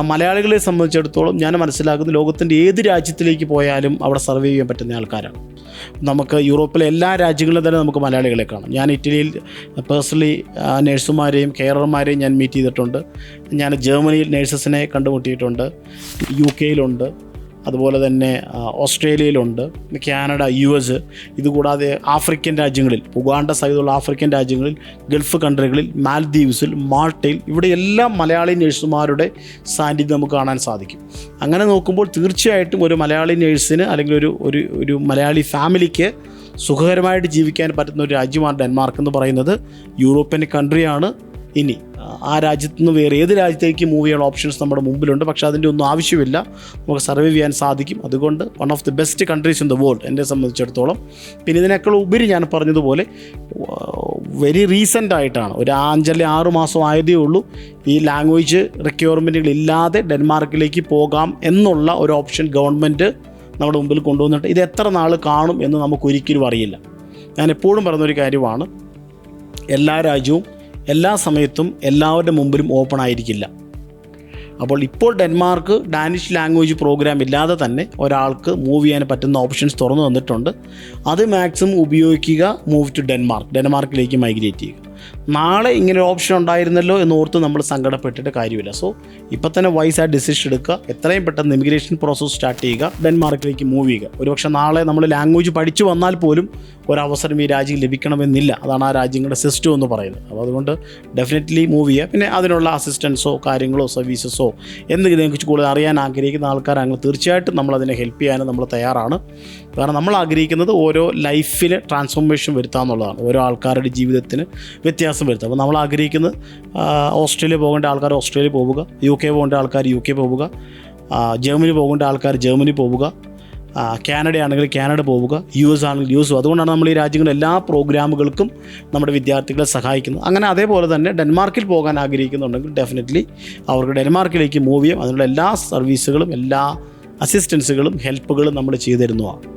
Speaker 2: മലയാളികളെ സംബന്ധിച്ചിടത്തോളം ഞാൻ മനസ്സിലാക്കുന്ന ലോകത്തിന്റെ ഏത് രാജ്യത്തിലേക്ക് പോയാലും അവിടെ സർവേ ചെയ്യാൻ പറ്റുന്ന ആൾക്കാരാണ്. നമുക്ക് യൂറോപ്പിലെ എല്ലാ രാജ്യങ്ങളിലും തന്നെ നമുക്ക് മലയാളികളെ കാണാം. ഞാൻ ഇറ്റലിയിൽ പേഴ്സണലി നേഴ്സുമാരെയും കെയറർമാരെയും ഞാൻ മീറ്റ് ചെയ്തിട്ടുണ്ട്. ഞാൻ ജർമ്മനിയിൽ നേഴ്സസിനെ കണ്ടുമുട്ടിയിട്ടുണ്ട്. യു കെയിലുണ്ട് അതുപോലെ തന്നെ ഓസ്ട്രേലിയയിലുണ്ട് കാനഡ യു എസ് ഇതുകൂടാതെ ആഫ്രിക്കൻ രാജ്യങ്ങളിൽ ഉഗാണ്ട സഹിതമുള്ള ആഫ്രിക്കൻ രാജ്യങ്ങളിൽ ഗൾഫ് കൺട്രികളിൽ മാൽദ്വീപ്സിൽ മാൾട്ടയിൽ ഇവിടെ എല്ലാ മലയാളി നഴ്സുമാരുടെ സാന്നിധ്യം നമുക്ക് കാണാൻ സാധിക്കും. അങ്ങനെ നോക്കുമ്പോൾ തീർച്ചയായിട്ടും ഒരു മലയാളി നഴ്സിന് അല്ലെങ്കിൽ ഒരു ഒരു ഒരു മലയാളി ഫാമിലിക്ക് സുഖകരമായിട്ട് ജീവിക്കാൻ പറ്റുന്ന ഒരു രാജ്യമാണ് ഡെൻമാർക്ക് എന്ന് പറയുന്നത്. യൂറോപ്യൻ കൺട്രിയാണ്. ഇനി ആ രാജ്യത്ത് നിന്ന് വേറെ ഏത് രാജ്യത്തേക്ക് മൂവ് ചെയ്യാനുള്ള ഓപ്ഷൻസ് നമ്മുടെ മുമ്പിലുണ്ട്. പക്ഷേ അതിന്റെ ഒന്നും ആവശ്യമില്ല. നമുക്ക് സർവൈവ് ചെയ്യാൻ സാധിക്കും. അതുകൊണ്ട് one of the best countries in the world എന്നെ സംബന്ധിച്ചിടത്തോളം. പിന്നെ ഇതിനേക്കാൾ ഉപരി ഞാൻ പറഞ്ഞതുപോലെ വെരി റീസെന്റ് ആയിട്ടാണ്. ഒരു അഞ്ചല്ലേ ആറ് മാസം ആയതേ ഉള്ളൂ. ഈ ലാംഗ്വേജ് റിക്വയർമെന്റുകൾ ഇല്ലാതെ ഡെൻമാർക്കിലേക്ക് പോകാം എന്നുള്ള ഒരു ഓപ്ഷൻ ഗവൺമെന്റ് നമ്മുടെ മുമ്പിൽ കൊണ്ടുവന്നിട്ട് ഇത് എത്ര നാൾ കാണും എന്ന് നമുക്ക് ഒരിക്കലും അറിയില്ല. ഞാൻ എപ്പോഴും പറയുന്നൊരു കാര്യമാണ്. എല്ലാ രാജ്യവും എല്ലാ സമയത്തും എല്ലാവരുടെ മുമ്പിലും ഓപ്പൺ ആയിരിക്കില്ല. അപ്പോൾ ഇപ്പോൾ ഡെൻമാർക്ക് ഡാനിഷ് ലാംഗ്വേജ് പ്രോഗ്രാം ഇല്ലാതെ തന്നെ ഒരാൾക്ക് മൂവ് ചെയ്യാൻ പറ്റുന്ന ഓപ്ഷൻസ് തുറന്നു തന്നിട്ടുണ്ട്. അത് മാക്സിമം ഉപയോഗിക്കുക മൂവ് ടു ഡെൻമാർക്ക് ഡെൻമാർക്കിലേക്ക് മൈഗ്രേറ്റ് ചെയ്യുക. നാളെ ഇങ്ങനെ ഒരു ഓപ്ഷൻ ഉണ്ടായിരുന്നല്ലോ എന്ന് ഓർത്ത് നമ്മൾ സങ്കടപ്പെട്ടിട്ട് കാര്യമില്ല. സോ ഇപ്പം തന്നെ വൈസ് ആ ഡിസിഷൻ എടുക്കുക. എത്രയും പെട്ടെന്ന് ഇമിഗ്രേഷൻ പ്രോസസ്സ് സ്റ്റാർട്ട് ചെയ്യുക. ഡെൻമാർക്കിലേക്ക് മൂവ് ചെയ്യുക. ഒരുപക്ഷെ നാളെ നമ്മൾ ലാംഗ്വേജ് പഠിച്ചു വന്നാൽ പോലും ഒരവസരം ഈ രാജ്യം ലഭിക്കണമെന്നില്ല. അതാണ് ആ രാജ്യങ്ങളുടെ സിസ്റ്റം എന്ന് പറയുന്നത്. അപ്പോൾ അതുകൊണ്ട് ഡെഫിനറ്റ്ലി മൂവ് ചെയ്യുക. പിന്നെ അതിനുള്ള അസിസ്റ്റൻസോ കാര്യങ്ങളോ സർവീസസോ എന്തെങ്കിലും ഇതിനെക്കുറിച്ച് കൂടുതൽ അറിയാൻ ആഗ്രഹിക്കുന്ന ആൾക്കാരാണെങ്കിൽ തീർച്ചയായിട്ടും നമ്മൾ അതിനെ ഹെൽപ്പ് ചെയ്യാനും നമ്മൾ തയ്യാറാണ്. കാരണം നമ്മൾ ആഗ്രഹിക്കുന്നത് ഓരോ ലൈഫിൽ ട്രാൻസ്ഫോർമേഷൻ വരുത്താമെന്നുള്ളതാണ് ഓരോ ആൾക്കാരുടെ ജീവിതത്തിന് വ്യത്യാസം വരുത്തുക അപ്പോൾ നമ്മൾ ആഗ്രഹിക്കുന്നത് ഓസ്ട്രേലിയ പോകേണ്ട ആൾക്കാർ ഓസ്ട്രേലിയ പോവുക യു കെ പോകേണ്ട ആൾക്കാർ യു കെ പോവുക ജർമ്മനി പോകേണ്ട ആൾക്കാർ ജർമ്മനി പോവുക കാനഡ ആണെങ്കിൽ കാനഡ പോവുക യു എസ് ആണെങ്കിൽ യു എസ് അതുകൊണ്ടാണ് നമ്മൾ ഈ രാജ്യങ്ങളുടെ എല്ലാ പ്രോഗ്രാമുകൾക്കും നമ്മുടെ വിദ്യാർത്ഥികളെ സഹായിക്കുന്നത്. അങ്ങനെ അതേപോലെ തന്നെ ഡെൻമാർക്കിൽ പോകാൻ ആഗ്രഹിക്കുന്നുണ്ടെങ്കിൽ ഡെഫിനറ്റ്ലി അവർക്ക് ഡെൻമാർക്കിലേക്ക് മൂവ് ചെയ്യാം. അതിനുള്ള എല്ലാ സർവീസുകളും എല്ലാ അസിസ്റ്റൻസുകളും ഹെൽപ്പുകളും നമ്മൾ ചെയ്തു തരുന്നതാണ്.